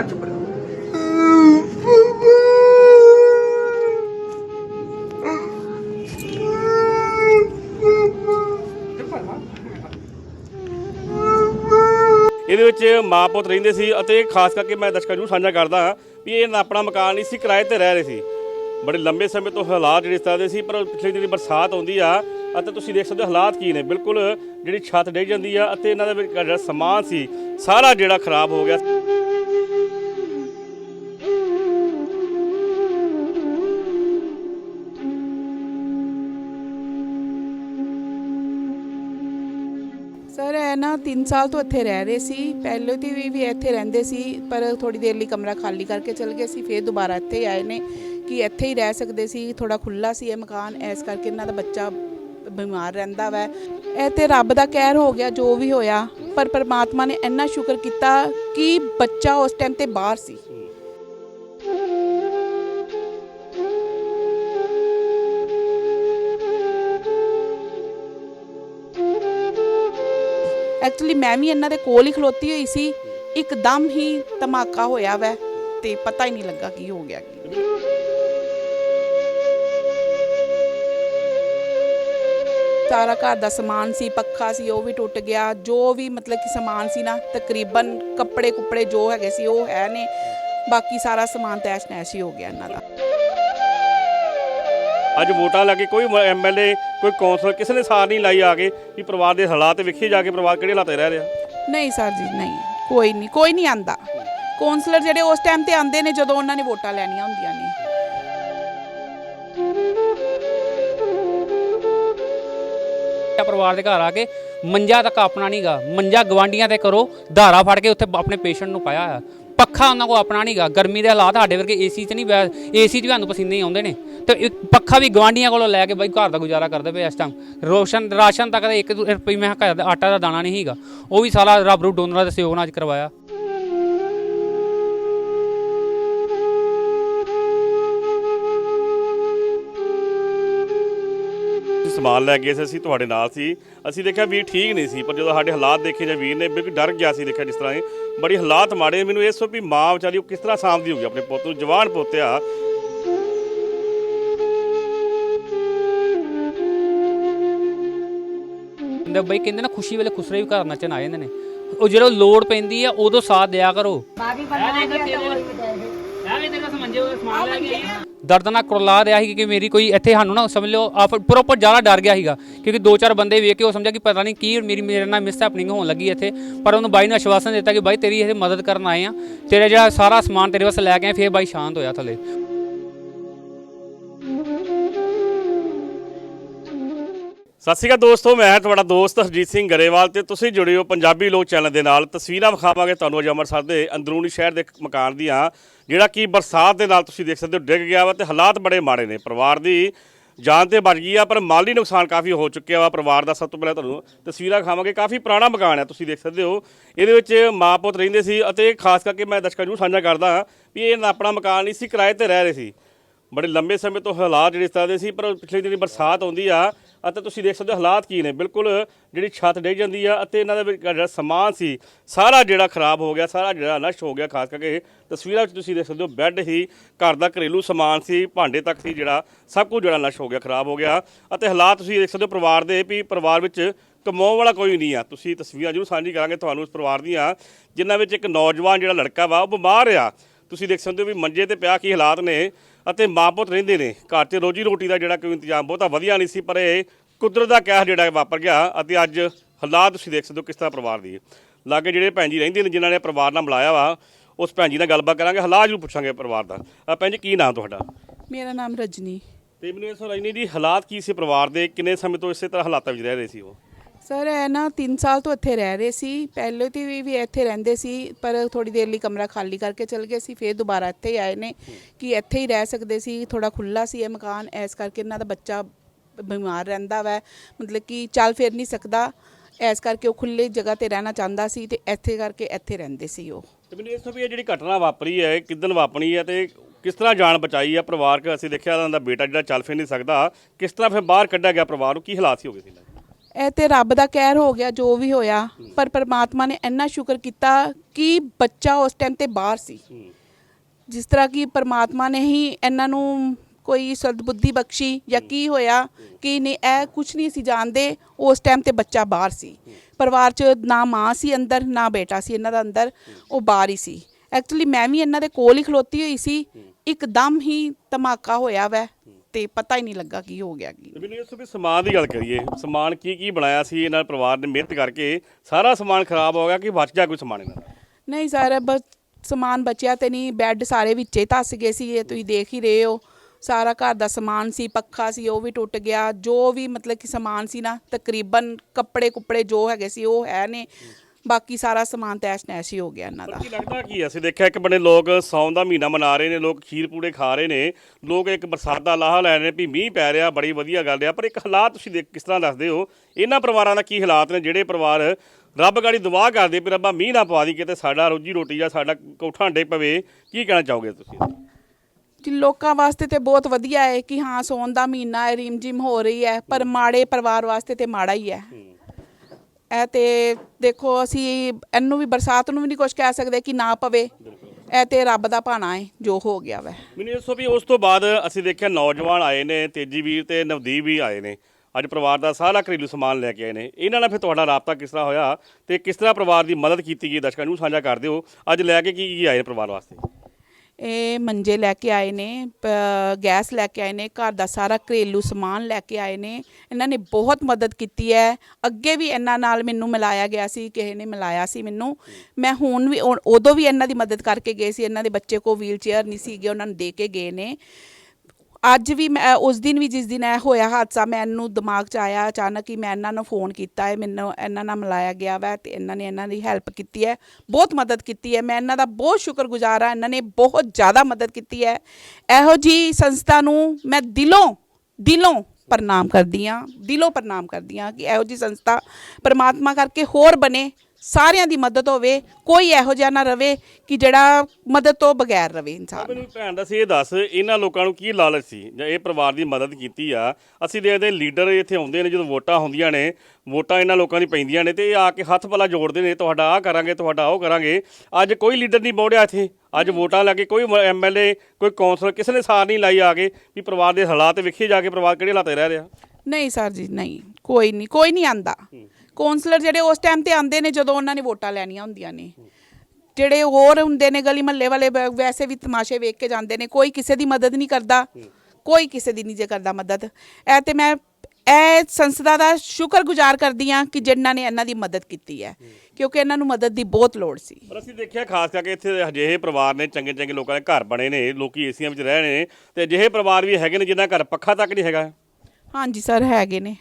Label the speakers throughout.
Speaker 1: ਅੱਜ ਪਰ
Speaker 2: ਇਹਦੇ ਵਿੱਚ ਮਾਂ ਪੁੱਤ ਰਹਿੰਦੇ ਸੀ ਅਤੇ ਖਾਸ ਕਰਕੇ ਮੈਂ ਦਰਸ਼ਕਾਂ ਨੂੰ ਸਾਂਝਾ ਕਰਦਾ ਹਾਂ ਵੀ ਇਹ ਆਪਣਾ ਮਕਾਨ ਨਹੀਂ ਸੀ, ਕਿਰਾਏ ਤੇ ਰਹਿ ਰਹੇ ਸੀ। ਬੜੇ ਲੰਬੇ ਸਮੇਂ ਤੋਂ ਹਾਲਾਤ ਜਿਹੜੇ ਇਸ ਤਰ੍ਹਾਂ ਦੇ ਸੀ, ਪਰ ਪਿਛਲੇ ਜਿਹੜੀ ਬਰਸਾਤ ਆਉਂਦੀ ਆ ਅਤੇ ਤੁਸੀਂ ਦੇਖ ਸਕਦੇ ਹੋ ਹਾਲਾਤ ਕੀ ਨੇ। ਬਿਲਕੁਲ ਜਿਹੜੀ ਛੱਤ ਡਿੱਗ ਜਾਂਦੀ ਆ ਅਤੇ ਇਹਨਾਂ ਦਾ ਜਿਹੜਾ ਸਮਾਨ ਸੀ ਸਾਰਾ ਜਿਹੜਾ ਖਰਾਬ ਹੋ ਗਿਆ।
Speaker 3: ਸਰ ਨਾ 3 ਸਾਲ ਤੋਂ ਇੱਥੇ ਰਹਿ ਰਹੇ ਸੀ। ਪਹਿਲੇ ਤੇ ਵੀ ਵੀ ਇੱਥੇ ਰਹਿੰਦੇ ਸੀ, ਪਰ ਥੋੜੀ ਦੇਰ ਲਈ ਕਮਰਾ ਖਾਲੀ ਕਰਕੇ ਚਲ ਗਏ ਸੀ। ਫਿਰ ਦੁਬਾਰਾ ਇੱਥੇ ਆਏ ਨੇ ਕਿ ਇੱਥੇ ਹੀ ਰਹਿ ਸਕਦੇ ਸੀ। ਥੋੜਾ ਖੁੱਲਾ ਸੀ ਇਹ ਮਕਾਨ, ਇਸ ਕਰਕੇ ਇਹਨਾਂ ਦਾ ਬੱਚਾ ਬਿਮਾਰ ਰਹਿੰਦਾ ਵੈ। ਇਹ ਤੇ ਰੱਬ ਦਾ ਕਹਿਰ ਹੋ ਗਿਆ, ਜੋ ਵੀ ਹੋਇਆ। ਪਰ ਪਰਮਾਤਮਾ ਨੇ ਇੰਨਾ ਸ਼ੁਕਰ ਕੀਤਾ ਕਿ ਬੱਚਾ ਉਸ ਟਾਈਮ ਤੇ ਬਾਹਰ ਸੀ। ਐਕਚੁਅਲੀ ਮੈਂ ਵੀ ਇਹਨਾਂ ਦੇ ਕੋਲ ਹੀ ਖਲੋਤੀ ਹੋਈ ਸੀ। ਇੱਕਦਮ ਹੀ ਧਮਾਕਾ ਹੋਇਆ ਵੈ ਤੇ ਪਤਾ ਹੀ ਨਹੀਂ ਲੱਗਾ ਕੀ ਹੋ ਗਿਆ ਕੀ ਸਾਰਾ ਘਰ ਦਾ ਸਮਾਨ ਸੀ, ਪੱਖਾ ਸੀ, ਉਹ ਵੀ ਟੁੱਟ ਗਿਆ। ਜੋ ਵੀ ਮਤਲਬ ਕਿ ਸਮਾਨ ਸੀ ਨਾ, ਤਕਰੀਬਨ ਕੱਪੜੇ ਕੁੱਪੜੇ ਜੋ ਹੈਗੇ ਸੀ, ਉਹ ਹੈ ਨੇ। ਬਾਕੀ ਸਾਰਾ ਸਮਾਨ ਤੈਸ਼ ਨੈਸ਼ ਹੀ ਹੋ ਗਿਆ ਇਹਨਾਂ ਦਾ।
Speaker 2: ਅੱਜ ਵੋਟਾਂ ਲੱਗੇ ਕੋਈ ਐਮਐਲਏ ਕੋਈ ਕੌਂਸਲਰ ਕਿਸੇ ਨੇ ਸਾਰ ਨਹੀਂ ਲਾਈ ਆ ਕੇ ਵੀ ਪਰਿਵਾਰ ਦੇ ਹਾਲਾਤ ਵੇਖੀ ਜਾ ਕੇ ਪਰਿਵਾਰ ਕਿਹੜੇ ਹਾਲਾਤ ਰਹਿ ਰਿਹਾ।
Speaker 3: ਨਹੀਂ ਸਰ ਜੀ ਨਹੀਂ। ਕੋਈ ਨਹੀਂ ਕੋਈ ਨਹੀਂ ਆਂਦਾ। ਕੌਂਸਲਰ ਜਿਹੜੇ ਉਸ ਟਾਈਮ ਤੇ ਆਂਦੇ ਨੇ ਜਦੋਂ ਉਹਨਾਂ ਨੇ ਵੋਟਾਂ ਲੈਣੀਆਂ ਹੁੰਦੀਆਂ ਨੇ।
Speaker 4: ਆ ਪਰਿਵਾਰ ਦੇ ਘਰ ਆ ਕੇ ਮੰਜਾ ਤੱਕ ਆਪਣਾ ਨਹੀਂਗਾ ਮੰਜਾ ਗਵਾਂਡੀਆਂ ਤੇ ਕਰੋ ਧਾਰਾ ਫੜ ਕੇ ਉੱਥੇ ਆਪਣੇ ਪੇਸ਼ੈਂਟ ਨੂੰ ਪਾਇਆ ਆ ਪੱਖਾ ਉਹਨਾਂ ਕੋ ਆਪਣਾ ਨਹੀਂਗਾ ਗਰਮੀ ਦੇ ਹਾਲਾਤ ਸਾਡੇ ਵਰਗੇ ਏਸੀ 'ਚ ਨਹੀਂ ਏਸੀ 'ਚ ਵੀ ਸਾਨੂੰ ਪਸੀਨੇ ਹੀ ਆਉਂਦੇ ਨੇ। ਤੇ ਇੱਕ ਪੱਖਾ ਵੀ ਗਵਾਂਡੀਆਂ ਕੋਲੋਂ ਲੈ ਕੇ ਬਾਈ ਘਰ ਦਾ ਗੁਜ਼ਾਰਾ ਕਰਦੇ ਪਏ ਇਸ ਟਾਈਮ ਰੋਸ਼ਨ, ਰਾਸ਼ਨ ਤੱਕ ਦੇ 1 ਰੁਪਏ ਮੈਂ ਘਰ ਦਾ ਆਟਾ ਦਾ ਦਾਣਾ ਨਹੀਂ ਹੈਗਾ ਉਹ ਵੀ ਸਾਰਾ ਰੱਬ ਰੂ ਡੋਨਰਾਂ ਦੇ ਸਹਿਯੋਗ ਨਾਲ ਅੱਜ ਕਰਵਾਇਆ।
Speaker 2: ਸਮਾਨ ਲੈ ਗਏ ਸੀ, ਅਸੀਂ ਤੁਹਾਡੇ ਨਾਲ ਸੀ। ਅਸੀਂ ਦੇਖਿਆ ਵੀਰ ਠੀਕ ਨਹੀਂ ਸੀ, ਪਰ ਜਦੋਂ ਸਾਡੇ ਹਾਲਾਤ ਦੇਖੇ ਜਾਂ ਵੀਰ ਨੇ ਬਿਲਕੁਲ ਡਰ ਗਿਆ ਸੀ ਦੇਖਿਆ ਜਿਸ ਤਰ੍ਹਾਂ ਇਹ ਬੜੀ ਹਾਲਾਤ ਮਾੜੇ ਮੈਨੂੰ ਇਹ ਸੋ ਵੀ ਮਾਂ ਵਿਚਾਰੀ ਉਹ ਕਿਸ ਤਰ੍ਹਾਂ ਸਾਂਭਦੀ ਹੋਊਗੀ ਆਪਣੇ ਪੁੱਤ ਨੂੰ, ਜਵਾਨ ਪੋਤਿਆ।
Speaker 4: ਕਹਿੰਦੇ ਬਈ ਕਹਿੰਦੇ ਨਾ ਖੁਸ਼ੀ ਵੇਲੇ ਖੁਸਰੇ ਵੀ ਘਰ ਨੱਚਣ ਆ ਜਾਂਦੇ ਨੇ। ਉਹ ਜਦੋਂ ਲੋੜ ਪੈਂਦੀ ਆ ਉਦੋਂ ਸਾਥ ਦਿਆ ਕਰੋ। ਨਾਲ ਕੁਰਲਾ ਰਿਹਾ ਸੀ ਕਿ ਮੇਰੀ ਕੋਈ ਇੱਥੇ ਸਾਨੂੰ ਨਾ ਸਮਝ ਲਿਓ ਪ੍ਰੋਪਰ ਜ਼ਿਆਦਾ ਡਰ ਗਿਆ ਸੀਗਾ। ਕਿਉਂਕਿ ਦੋ ਚਾਰ ਬੰਦੇ ਵੇਖ ਕੇ ਉਹ ਸਮਝਿਆ ਕਿ ਪਤਾ ਨਹੀਂ ਕੀ ਮੇਰੀ ਮੇਰੇ ਨਾਲ ਮਿਸ ਹੈਪਨਿੰਗ ਹੋਣ ਲੱਗੀ ਇੱਥੇ। ਪਰ ਉਹਨੂੰ ਬਾਈ ਨੇ ਆਸ਼ਵਾਸਨ ਦਿੱਤਾ ਕਿ ਬਾਈ ਤੇਰੀ ਇਹ ਮਦਦ ਕਰਨ ਆਏ ਆ। ਤੇਰਾ ਜਿਹੜਾ ਸਾਰਾ ਸਮਾਨ ਤੇਰੇ ਵਾਸਤੇ ਲੈ ਕੇ ਆਏ ਫਿਰ ਬਾਈ ਸ਼ਾਂਤ ਹੋਇਆ ਥੱਲੇ।
Speaker 2: ਸਤਿ ਸ਼੍ਰੀ ਅਕਾਲ ਦੋਸਤੋ, ਮੈਂ ਤੁਹਾਡਾ ਦੋਸਤ ਹਰਜੀਤ ਸਿੰਘ ਗਰੇਵਾਲ ਤੇ ਤੁਸੀਂ ਜੁੜੇ ਹੋ ਪੰਜਾਬੀ ਲੋਕ ਚੈਨਲ ਦੇ ਨਾਲ। ਤਸਵੀਰਾਂ ਵਿਖਾਵਾਂਗੇ ਤੁਹਾਨੂੰ ਅੱਜ ਅੰਮ੍ਰਿਤਸਰ ਦੇ ਅੰਦਰੂਨੀ ਸ਼ਹਿਰ ਦੇ ਇੱਕ ਮਕਾਨ ਦੀਆਂ, ਜਿਹੜਾ ਕਿ ਬਰਸਾਤ ਦੇ ਨਾਲ ਤੁਸੀਂ ਦੇਖ ਸਕਦੇ ਹੋ, ਡਿੱਗ ਗਿਆ ਵਾ ਤੇ ਹਾਲਾਤ ਬੜੇ ਮਾੜੇ ਨੇ। ਪਰਿਵਾਰ ਦੀ ਜਾਨ ਤੇ ਬਚ ਗਈ ਆ, ਪਰ ਮਾਲੀ ਨੁਕਸਾਨ ਕਾਫੀ ਹੋ ਚੁੱਕਿਆ ਵਾ ਪਰਿਵਾਰ ਦਾ। ਸਭ ਤੋਂ ਪਹਿਲਾਂ ਤੁਹਾਨੂੰ ਤਸਵੀਰਾਂ ਖਾਵਾਂਗੇ ਕਾਫੀ ਪੁਰਾਣਾ ਮਕਾਨ ਹੈ ਤੁਸੀਂ ਦੇਖ ਸਕਦੇ ਹੋ। ਇਹਦੇ ਵਿੱਚ ਮਾਂ ਪੁੱਤ ਰਹਿੰਦੇ ਸੀ ਅਤੇ ਖਾਸ ਕਰਕੇ ਮੈਂ ਦਰਸ਼ਕਾਂ ਨੂੰ ਸਾਂਝਾ ਕਰਦਾ ਵੀ ਇਹ ਨਾ ਆਪਣਾ ਮਕਾਨ ਨਹੀਂ ਸੀ, ਕਿਰਾਏ ਤੇ ਰਹਿ ਰਹੇ ਸੀ। ਬੜੇ ਲੰਬੇ ਸਮੇਂ ਤੋਂ ਹਾਲਾਤ ਜਿਹੜੇ ਇਸ ਤਰ੍ਹਾਂ ਦੇ ਸੀ, ਪਰ ਪਿਛਲੇ ਦਿਨੀ ਬਰਸਾਤ ਆਉਂਦੀ ਆ ਅਤੇ ਤੁਸੀਂ ਦੇਖ ਸਕਦੇ ਹੋ ਹਾਲਾਤ ਕੀ ਨੇ। ਬਿਲਕੁਲ ਜਿਹੜੀ ਛੱਤ ਡਿੱਗ ਜਾਂਦੀ ਆ ਅਤੇ ਇਹਨਾਂ ਦੇ ਜਿਹੜਾ ਸਮਾਨ ਸੀ, ਸਾਰਾ ਜਿਹੜਾ ਖਰਾਬ ਹੋ ਗਿਆ, ਸਾਰਾ ਜਿਹੜਾ ਨਸ਼ਟ ਹੋ ਗਿਆ, ਖਾਸ ਕਰਕੇ ਤਸਵੀਰਾਂ ਵਿੱਚ ਤੁਸੀਂ ਦੇਖ ਸਕਦੇ ਹੋ ਬੈੱਡ ਹੀ, ਘਰ ਦਾ ਘਰੇਲੂ ਸਮਾਨ ਸੀ, ਭਾਂਡੇ ਤੱਕ ਸੀ ਜਿਹੜਾ, ਸਭ ਕੁਝ ਜਿਹੜਾ ਨਸ਼ਟ ਹੋ ਗਿਆ, ਖਰਾਬ ਹੋ ਗਿਆ। ਅਤੇ ਹਾਲਾਤ ਤੁਸੀਂ ਦੇਖ ਸਕਦੇ ਹੋ ਪਰਿਵਾਰ ਦੇ ਵੀ, ਪਰਿਵਾਰ ਵਿੱਚ ਕਮਾਉਣ ਵਾਲਾ ਕੋਈ ਨਹੀਂ ਆ। ਤੁਸੀਂ ਤਸਵੀਰਾਂ ਜ਼ਰੂਰ ਸਾਂਝੀ ਕਰਾਂਗੇ ਤੁਹਾਨੂੰ ਉਸ ਪਰਿਵਾਰ ਦੀਆਂ, ਜਿਨ੍ਹਾਂ ਵਿੱਚ ਇੱਕ ਨੌਜਵਾਨ ਜਿਹੜਾ ਲੜਕਾ ਵਾ, ਉਹ ਬਿਮਾਰ ਆ। ਤੁਸੀਂ ਦੇਖ ਸਕਦੇ ਹੋ ਵੀ ਮੰਜੇ ਤੇ ਪਿਆ ਕੀ ਹਾਲਾਤ ਨੇ। ਅਤੇ ਮਾਂ ਪੁੱਤ ਰਹਿੰਦੇ ਨੇ। ਘਰ 'ਚ ਰੋਜੀ ਰੋਟੀ ਦਾ ਜਿਹੜਾ ਕੋਈ ਇੰਤਜ਼ਾਮ ਬਹੁਤਾ ਵਧੀਆ ਨਹੀਂ ਸੀ ਪਰ ਇਹ ਕੁਦਰਤ ਦਾ ਕਹਿਰ ਜਿਹੜਾ ਵਾਪਰ ਗਿਆ ਅਤੇ ਅੱਜ ਹਾਲਾਤ ਤੁਸੀਂ ਦੇਖ ਸਕਦੇ ਹੋ ਕਿਸ ਤਰ੍ਹਾਂ ਪਰਿਵਾਰ ਦੀ ਲਾਗੇ ਜਿਹੜੇ ਭੈਣ ਜੀ ਰਹਿੰਦੇ ਨੇ ਜਿਨ੍ਹਾਂ ਨੇ ਪਰਿਵਾਰ ਨਾਲ ਮਿਲਾਇਆ ਵਾ ਉਸ ਭੈਣ ਜੀ ਨਾਲ ਗੱਲਬਾਤ ਕਰਾਂਗੇ ਹਾਲਾਤ ਨੂੰ ਪੁੱਛਾਂਗੇ ਪਰਿਵਾਰ ਦਾ। ਅ, ਭੈਣ ਜੀ ਕੀ ਨਾਮ ਤੁਹਾਡਾ?
Speaker 3: ਮੇਰਾ ਨਾਮ ਰਜਨੀ।
Speaker 2: ਤੇ ਮੈਨੂੰ ਇਸ ਰਜਨੀ ਦੀ ਹਾਲਾਤ ਕੀ ਸੀ ਪਰਿਵਾਰ ਦੇ? ਕਿੰਨੇ ਸਮੇਂ ਤੋਂ ਇਸੇ ਤਰ੍ਹਾਂ ਹਾਲਾਤਾਂ ਵਿੱਚ ਰਹਿ ਰਹੇ ਸੀ ਉਹ?
Speaker 3: ਸਰ, ਇਹ ਨਾ 3 ਸਾਲ ਤੋਂ ਇੱਥੇ ਰਹਿ ਰਹੇ ਸੀ। ਪਹਿਲੇ ਤੇ ਵੀ ਵੀ ਇੱਥੇ ਰਹਿੰਦੇ ਸੀ, ਪਰ ਥੋੜੀ ਦੇਰ ਲਈ ਕਮਰਾ ਖਾਲੀ ਕਰਕੇ ਚਲ ਗਏ ਸੀ। ਫਿਰ ਦੁਬਾਰਾ ਇੱਥੇ ਹੀ ਆਏ ਨੇ ਕਿ ਇੱਥੇ ਹੀ ਰਹਿ ਸਕਦੇ ਸੀ। ਥੋੜਾ ਖੁੱਲਾ ਸੀ ਇਹ ਮਕਾਨ, ਇਸ ਕਰਕੇ ਇਹਨਾਂ ਦਾ ਬੱਚਾ ਬਿਮਾਰ ਰਹਿੰਦਾ ਵੈ। ਮਤਲਬ ਕਿ ਚੱਲ ਫਿਰ ਨਹੀਂ ਸਕਦਾ। ਇਸ ਕਰਕੇ ਉਹ ਖੁੱਲੇ ਜਗ੍ਹਾ ਤੇ ਰਹਿਣਾ ਚਾਹੁੰਦਾ ਸੀ ਤੇ ਇੱਥੇ ਕਰਕੇ ਇੱਥੇ ਰਹਿੰਦੇ ਸੀ ਉਹ।
Speaker 2: ਤੇ ਮੈਨੂੰ ਇਸ ਤੋਂ ਵੀ ਇਹ ਜਿਹੜੀ ਘਟਨਾ ਵਾਪਰੀ ਹੈ ਕਿਦਨ ਵਾਪਰੀ ਹੈ ਤੇ ਕਿਸ ਤਰ੍ਹਾਂ ਜਾਨ ਬਚਾਈ ਹੈ ਪਰਿਵਾਰਕ? ਅਸੀਂ ਦੇਖਿਆ ਉਹਨਾਂ ਦਾ ਬੇਟਾ ਜਿਹੜਾ ਚੱਲ ਫਿਰ ਨਹੀਂ ਸਕਦਾ। ਕਿਸ ਤਰ੍ਹਾਂ ਫਿਰ ਬਾਹਰ ਕੱਢਿਆ ਗਿਆ ਪਰਿਵਾਰ ਨੂੰ? ਕੀ ਹਾਲਾਤ ਸੀ ਹੋ ਗਏ ਸੀ
Speaker 3: ਇਹ ਤੇ ਰੱਬ ਦਾ ਕਹਿਰ ਹੋ ਗਿਆ, ਜੋ ਵੀ ਹੋਇਆ, ਪਰ ਪਰਮਾਤਮਾ ਨੇ ਇੰਨਾ ਸ਼ੁਕਰ ਕੀਤਾ ਕਿ ਬੱਚਾ ਉਸ ਟਾਈਮ ਤੇ ਬਾਹਰ ਸੀ। ਜਿਸ ਤਰ੍ਹਾਂ ਕਿ ਪਰਮਾਤਮਾ ਨੇ ਹੀ ਇਹਨਾਂ ਨੂੰ ਕੋਈ ਸਦਬੁੱਧੀ ਬਖਸ਼ੀ ਜਾਂ ਕੀ ਹੋਇਆ ਕਿ ਨਹੀਂ, ਇਹ ਕੁਝ ਨਹੀਂ ਸੀ ਜਾਣਦੇ, ਉਸ ਟਾਈਮ ਤੇ ਬੱਚਾ ਬਾਹਰ ਸੀ। ਪਰਿਵਾਰ 'ਚ ਨਾ ਮਾਂ ਸੀ ਅੰਦਰ, ਨਾ ਬੇਟਾ ਸੀ, ਇਹਨਾਂ ਦਾ ਅੰਦਰ, ਉਹ ਬਾਹਰ ਹੀ ਸੀ। ਐਕਚੁਅਲੀ ਮੈਂ ਵੀ ਇਹਨਾਂ ਦੇ ਕੋਲ ਹੀ ਖਲੋਤੀ ਹੋਈ ਸੀ, ਇੱਕਦਮ ਹੀ ਧਮਾਕਾ ਹੋਇਆ ਵੈ। ਤੇ ਪਤਾ ਹੀ ਨਹੀਂ ਲੱਗਾ ਕੀ ਹੋ ਗਿਆ ਕੀ।
Speaker 2: ਮੈਨੂੰ ਇਸ ਵੀ ਸਮਾਨ ਦੀ ਗੱਲ ਕਰੀਏ ਸਮਾਨ ਕੀ ਕੀ ਬਣਾਇਆ ਸੀ ਇਹਨਾਂ ਪਰਿਵਾਰ ਨੇ ਮਿਹਨਤ ਕਰਕੇ ਸਾਰਾ ਸਮਾਨ ਖਰਾਬ ਹੋ ਗਿਆ ਕਿ ਬਚ ਗਿਆ ਕੋਈ ਸਮਾਨ ਇਹਨਾਂ ਦਾ?
Speaker 3: ਨਹੀਂ ਸਰ ਬਸ ਸਮਾਨ ਬਚਿਆ ਤੇ ਨਹੀਂ ਬੈੱਡ ਸਾਰੇ ਵਿੱਚੇ ਧੱਸ ਗਏ ਸੀ ਇਹ ਤੁਸੀਂ ਦੇਖ ਹੀ ਰਹੇ ਹੋ। ਸਾਰਾ ਘਰ ਦਾ ਸਮਾਨ ਸੀ ਪੱਖਾ ਸੀ ਉਹ ਵੀ ਟੁੱਟ ਗਿਆ ਜੋ ਵੀ ਮਤਲਬ ਕਿ ਸਮਾਨ ਸੀ ਨਾ ਤਕਰੀਬਨ ਕੱਪੜੇ ਕੁੱਪੜੇ ਜੋ ਹੈਗੇ ਸੀ ਉਹ ਹੈ ਨੇ। ਬਾਕੀ ਸਾਰਾ ਸਮਾਨ ਤੈਸ਼ ਨੈਸ਼ ਹੀ ਹੋ ਗਿਆ ਇਹਨਾਂ ਦਾ।
Speaker 2: ਕੀ ਲੱਗਦਾ ਕੀ ਹੈ? ਅਸੀਂ ਦੇਖਿਆ ਇੱਕ ਬੜੇ ਲੋਕ ਸੌਣ ਦਾ ਮਹੀਨਾ ਮਨਾ ਰਹੇ ਨੇ ਲੋਕ ਖੀਰ ਪੂੜੇ ਖਾ ਰਹੇ ਨੇ ਲੋਕ ਇੱਕ ਬਰਸਾਤ ਦਾ ਲਾਹਾ ਲੈ ਰਹੇ ਨੇ ਵੀ ਮੀਂਹ ਪੈ ਰਿਹਾ ਬੜੀ ਵਧੀਆ ਗੱਲ ਆ। ਪਰ ਇੱਕ ਹਾਲਾਤ ਤੁਸੀਂ ਦੇਖ ਕਿਸ ਤਰ੍ਹਾਂ ਦੱਸਦੇ ਹੋ? ਇਹਨਾਂ ਪਰਿਵਾਰਾਂ ਦਾ ਕੀ ਹਾਲਾਤ ਨੇ? ਜਿਹੜੇ ਪਰਿਵਾਰ ਰੱਬ ਗਾੜੀ ਦੁਆ ਕਰਦੇ ਵੀ ਰੱਬਾ ਮੀਂਹ ਨਾ ਪਵਾ ਦੀ ਕਿਤੇ ਸਾਡਾ ਰੋਜੀ ਰੋਟੀ ਜਾਂ ਸਾਡਾ ਕੋਠਾ ਡੇ ਪਵੇ ਕੀ ਕਹਿਣਾ ਚਾਹੋਗੇ ਤੁਸੀਂ?
Speaker 3: ਜੀ ਲੋਕਾਂ ਵਾਸਤੇ ਤੇ ਬਹੁਤ ਵਧੀਆ ਹੈ ਕਿ ਹਾਂ ਸੌਣ ਦਾ ਮਹੀਨਾ ਹੈ ਰਿਮਝਿਮ ਹੋ ਰਹੀ ਹੈ ਪਰ ਮਾੜੇ ਪਰਿਵਾਰ ਵਾਸਤੇ ਤੇ ਮਾੜਾ ਹੀ ਹੈ। ਇਹ ਤੇ ਦੇਖੋ ਅਸੀਂ ਇਹਨੂੰ ਵੀ ਬਰਸਾਤ ਨੂੰ ਵੀ ਨਹੀਂ ਕੁਝ ਕਹਿ ਸਕਦੇ ਕਿ ਨਾ ਪਵੇ। ਇਹ ਤੇ ਰੱਬ ਦਾ ਭਾਣਾ ਹੈ ਜੋ ਹੋ ਗਿਆ ਵੈ।
Speaker 2: ਮੈਨੂੰ ਇਹ ਦੱਸੋ ਵੀ ਉਸ ਤੋਂ ਬਾਅਦ ਅਸੀਂ ਦੇਖਿਆ ਨੌਜਵਾਨ ਆਏ ਨੇ, ਤੇਜੀ ਵੀਰ ਤੇ ਨਵਦੀਪ ਵੀ ਆਏ ਨੇ। ਅੱਜ ਪਰਿਵਾਰ ਦਾ ਸਾਰਾ ਘਰੇਲੂ ਸਮਾਨ ਲੈ ਕੇ ਆਏ ਨੇ। ਇਹਨਾਂ ਨਾਲ ਫਿਰ ਤੁਹਾਡਾ ਰਾਬਤਾ ਕਿਸ ਤਰ੍ਹਾਂ ਹੋਇਆ ਤੇ ਕਿਸ ਤਰ੍ਹਾਂ ਪਰਿਵਾਰ ਦੀ ਮਦਦ ਕੀਤੀ ਗਈ ਦਰਸ਼ਕਾਂ ਨੂੰ, ਸਾਂਝਾ ਕਰ ਦਿਓ। ਅੱਜ ਲੈ ਕੇ ਕੀ ਕੀ ਆਏ ਨੇ ਪਰਿਵਾਰ ਵਾਸਤੇ?
Speaker 3: ਇਹ ਮੰਜੇ ਲੈ ਕੇ ਆਏ ਨੇ ਗੈਸ ਲੈ ਕੇ ਆਏ ਨੇ, ਘਰ ਦਾ ਸਾਰਾ ਘਰੇਲੂ ਸਮਾਨ ਲੈ ਕੇ ਆਏ ਨੇ। ਇਹਨਾਂ ਨੇ ਬਹੁਤ ਮਦਦ ਕੀਤੀ ਹੈ। ਅੱਗੇ ਵੀ ਇਹਨਾਂ ਨਾਲ ਮੈਨੂੰ ਮਿਲਾਇਆ ਗਿਆ ਸੀ, ਕਿਸੇ ਨੇ ਮਿਲਾਇਆ ਸੀ ਮੈਨੂੰ। ਮੈਂ ਹੁਣ ਵੀ ਉਦੋਂ ਵੀ ਇਹਨਾਂ ਦੀ ਮਦਦ ਕਰਕੇ ਗਏ ਸੀ। ਇਹਨਾਂ ਦੇ ਬੱਚੇ ਕੋ ਵੀਲ ਚੇਅਰ ਨਹੀਂ ਸੀਗੇ, ਉਹਨਾਂ ਨੂੰ ਦੇ ਕੇ ਗਏ ਨੇ। ਅੱਜ ਵੀ ਮੈਂ, ਉਸ ਦਿਨ ਵੀ ਜਿਸ ਦਿਨ ਇਹ ਹੋਇਆ ਹਾਦਸਾ ਮੈਨੂੰ ਦਿਮਾਗ 'ਚ ਆਇਆ ਅਚਾਨਕ ਹੀ ਮੈਂ ਇਹਨਾਂ ਨੂੰ ਫੋਨ ਕੀਤਾ ਹੈ, ਮੈਨੂੰ ਇਹਨਾਂ ਨਾਲ ਮਿਲਾਇਆ ਗਿਆ ਵਾ ਤੇ ਇਹਨਾਂ ਨੇ ਇਹਨਾਂ ਦੀ ਹੈਲਪ ਕੀਤੀ ਹੈ, ਬਹੁਤ ਮਦਦ ਕੀਤੀ ਹੈ। ਮੈਂ ਇਹਨਾਂ ਦਾ ਬਹੁਤ ਸ਼ੁਕਰਗੁਜ਼ਾਰ ਹਾਂ, ਇਹਨਾਂ ਨੇ ਬਹੁਤ ਜ਼ਿਆਦਾ ਮਦਦ ਕੀਤੀ ਹੈ। ਇਹੋ ਜੀ ਸੰਸਥਾ ਨੂੰ ਮੈਂ ਦਿਲੋਂ ਦਿਲੋਂ ਪ੍ਰਣਾਮ ਕਰਦੀ ਹਾਂ, ਦਿਲੋਂ ਪ੍ਰਣਾਮ ਕਰਦੀ ਹਾਂ ਕਿ ਇਹੋ ਜੀ ਸੰਸਥਾ ਪਰਮਾਤਮਾ ਕਰਕੇ ਹੋਰ ਬਣੇ। ਸਾਰਿਆਂ ਦੀ ਮਦਦ ਹੋਵੇ ਕੋਈ ਇਹੋ ਜਿਹਾ ਨਾ ਰਵੇ ਕਿ ਜਿਹੜਾ ਮਦਦ ਤੋਂ ਬਗੈਰ ਰਵੇ ਇਨਸਾਨ
Speaker 2: ਮੈਨੂੰ ਭੈਣ ਦਾ ਸੀ ਇਹ ਦੱਸ ਇਹਨਾਂ ਲੋਕਾਂ ਨੂੰ ਕੀ ਲਾਲਚ ਸੀ? ਜਾਂ ਇਹ ਪਰਿਵਾਰ ਦੀ ਮਦਦ ਕੀਤੀ ਆ? ਅਸੀਂ ਦੇਖਦੇ ਲੀਡਰ ਇੱਥੇ ਆਉਂਦੇ ਨੇ ਜਦੋਂ ਵੋਟਾਂ ਹੁੰਦੀਆਂ ਨੇ ਵੋਟਾਂ ਇਹਨਾਂ ਲੋਕਾਂ ਦੀ ਪੈਂਦੀਆਂ ਨੇ ਤੇ ਇਹ ਆ ਕੇ ਹੱਥ ਪਲਾ ਜੋੜਦੇ ਨੇ ਤੁਹਾਡਾ ਆਹ ਕਰਾਂਗੇ ਤੁਹਾਡਾ ਉਹ ਕਰਾਂਗੇ। ਅੱਜ ਕੋਈ ਲੀਡਰ ਨਹੀਂ ਬੋੜਿਆ ਇੱਥੇ। ਅੱਜ ਵੋਟਾਂ ਲੈ ਕੇ ਕੋਈ ਐਮਐਲਏ ਕੋਈ ਕੌਂਸਲਰ ਕਿਸੇ ਨੇ ਸਾਰ ਨਹੀਂ ਲਾਈ ਆ ਕੇ ਵੀ ਪਰਿਵਾਰ ਦੇ ਹਾਲਾਤ ਵੇਖੀਏ ਜਾ ਕੇ ਪਰਿਵਾਰ ਕਿਹੜੇ ਹਾਲਾਤ ਰਹਿ ਰਿਹਾ।
Speaker 3: ਨਹੀਂ ਸਰ ਜੀ ਨਹੀਂ ਕੋਈ ਨਹੀਂ ਕੋਈ ਨਹੀਂ ਆਂਦਾ। ਕੌਂਸਲਰ ਜਿਹੜੇ ਉਸ ਟਾਈਮ ਤੇ ਆਂਦੇ ਨੇ ਜਦੋਂ ਉਹਨਾਂ ਨੇ ਵੋਟਾਂ ਲੈਣੀਆਂ ਹੁੰਦੀਆਂ ਨੇ। ਜਿਹੜੇ ਹੋਰ ਹੁੰਦੇ ਨੇ ਗਲੀ ਮਹੱਲੇ ਵਾਲੇ ਵੈਸੇ ਵੀ ਤਮਾਸ਼ੇ ਵੇਖ ਕੇ ਜਾਂਦੇ ਨੇ ਕੋਈ ਕਿਸੇ ਦੀ ਮਦਦ ਨਹੀਂ ਕਰਦਾ ਕੋਈ ਕਿਸੇ ਦੀ ਨਹੀਂ ਜੇ ਕਰਦਾ ਮਦਦ। ਇਹ ਤੇ ਮੈਂ ਇਹ ਸੰਸਥਾ ਦਾ ਸ਼ੁਕਰਗੁਜ਼ਾਰ ਕਰਦੀ ਆ ਕਿ ਜਿਨ੍ਹਾਂ ਨੇ ਇਹਨਾਂ ਦੀ ਮਦਦ ਕੀਤੀ ਹੈ ਕਿਉਂਕਿ ਇਹਨਾਂ ਨੂੰ ਮਦਦ ਦੀ ਬਹੁਤ ਲੋੜ ਸੀ।
Speaker 2: ਪਰ ਅਸੀਂ ਦੇਖਿਆ ਖਾਸ ਕਰਕੇ ਇੱਥੇ ਅਜਿਹੇ ਪਰਿਵਾਰ ਨੇ ਚੰਗੇ ਚੰਗੇ ਲੋਕਾਂ ਦੇ ਘਰ ਬਣੇ ਨੇ ਲੋਕੀ ਏਸੀਆਂ ਵਿੱਚ ਰਹਿ ਰਹੇ ਨੇ ਤੇ ਅਜਿਹੇ ਪਰਿਵਾਰ ਵੀ ਹੈਗੇ ਨੇ ਜਿਨ੍ਹਾਂ ਘਰ ਪੱਖਾ ਤੱਕ ਨਹੀਂ ਹੈਗਾ।
Speaker 3: ਹਾਂਜੀ ਸਰ ਹੈਗੇ ਨੇ।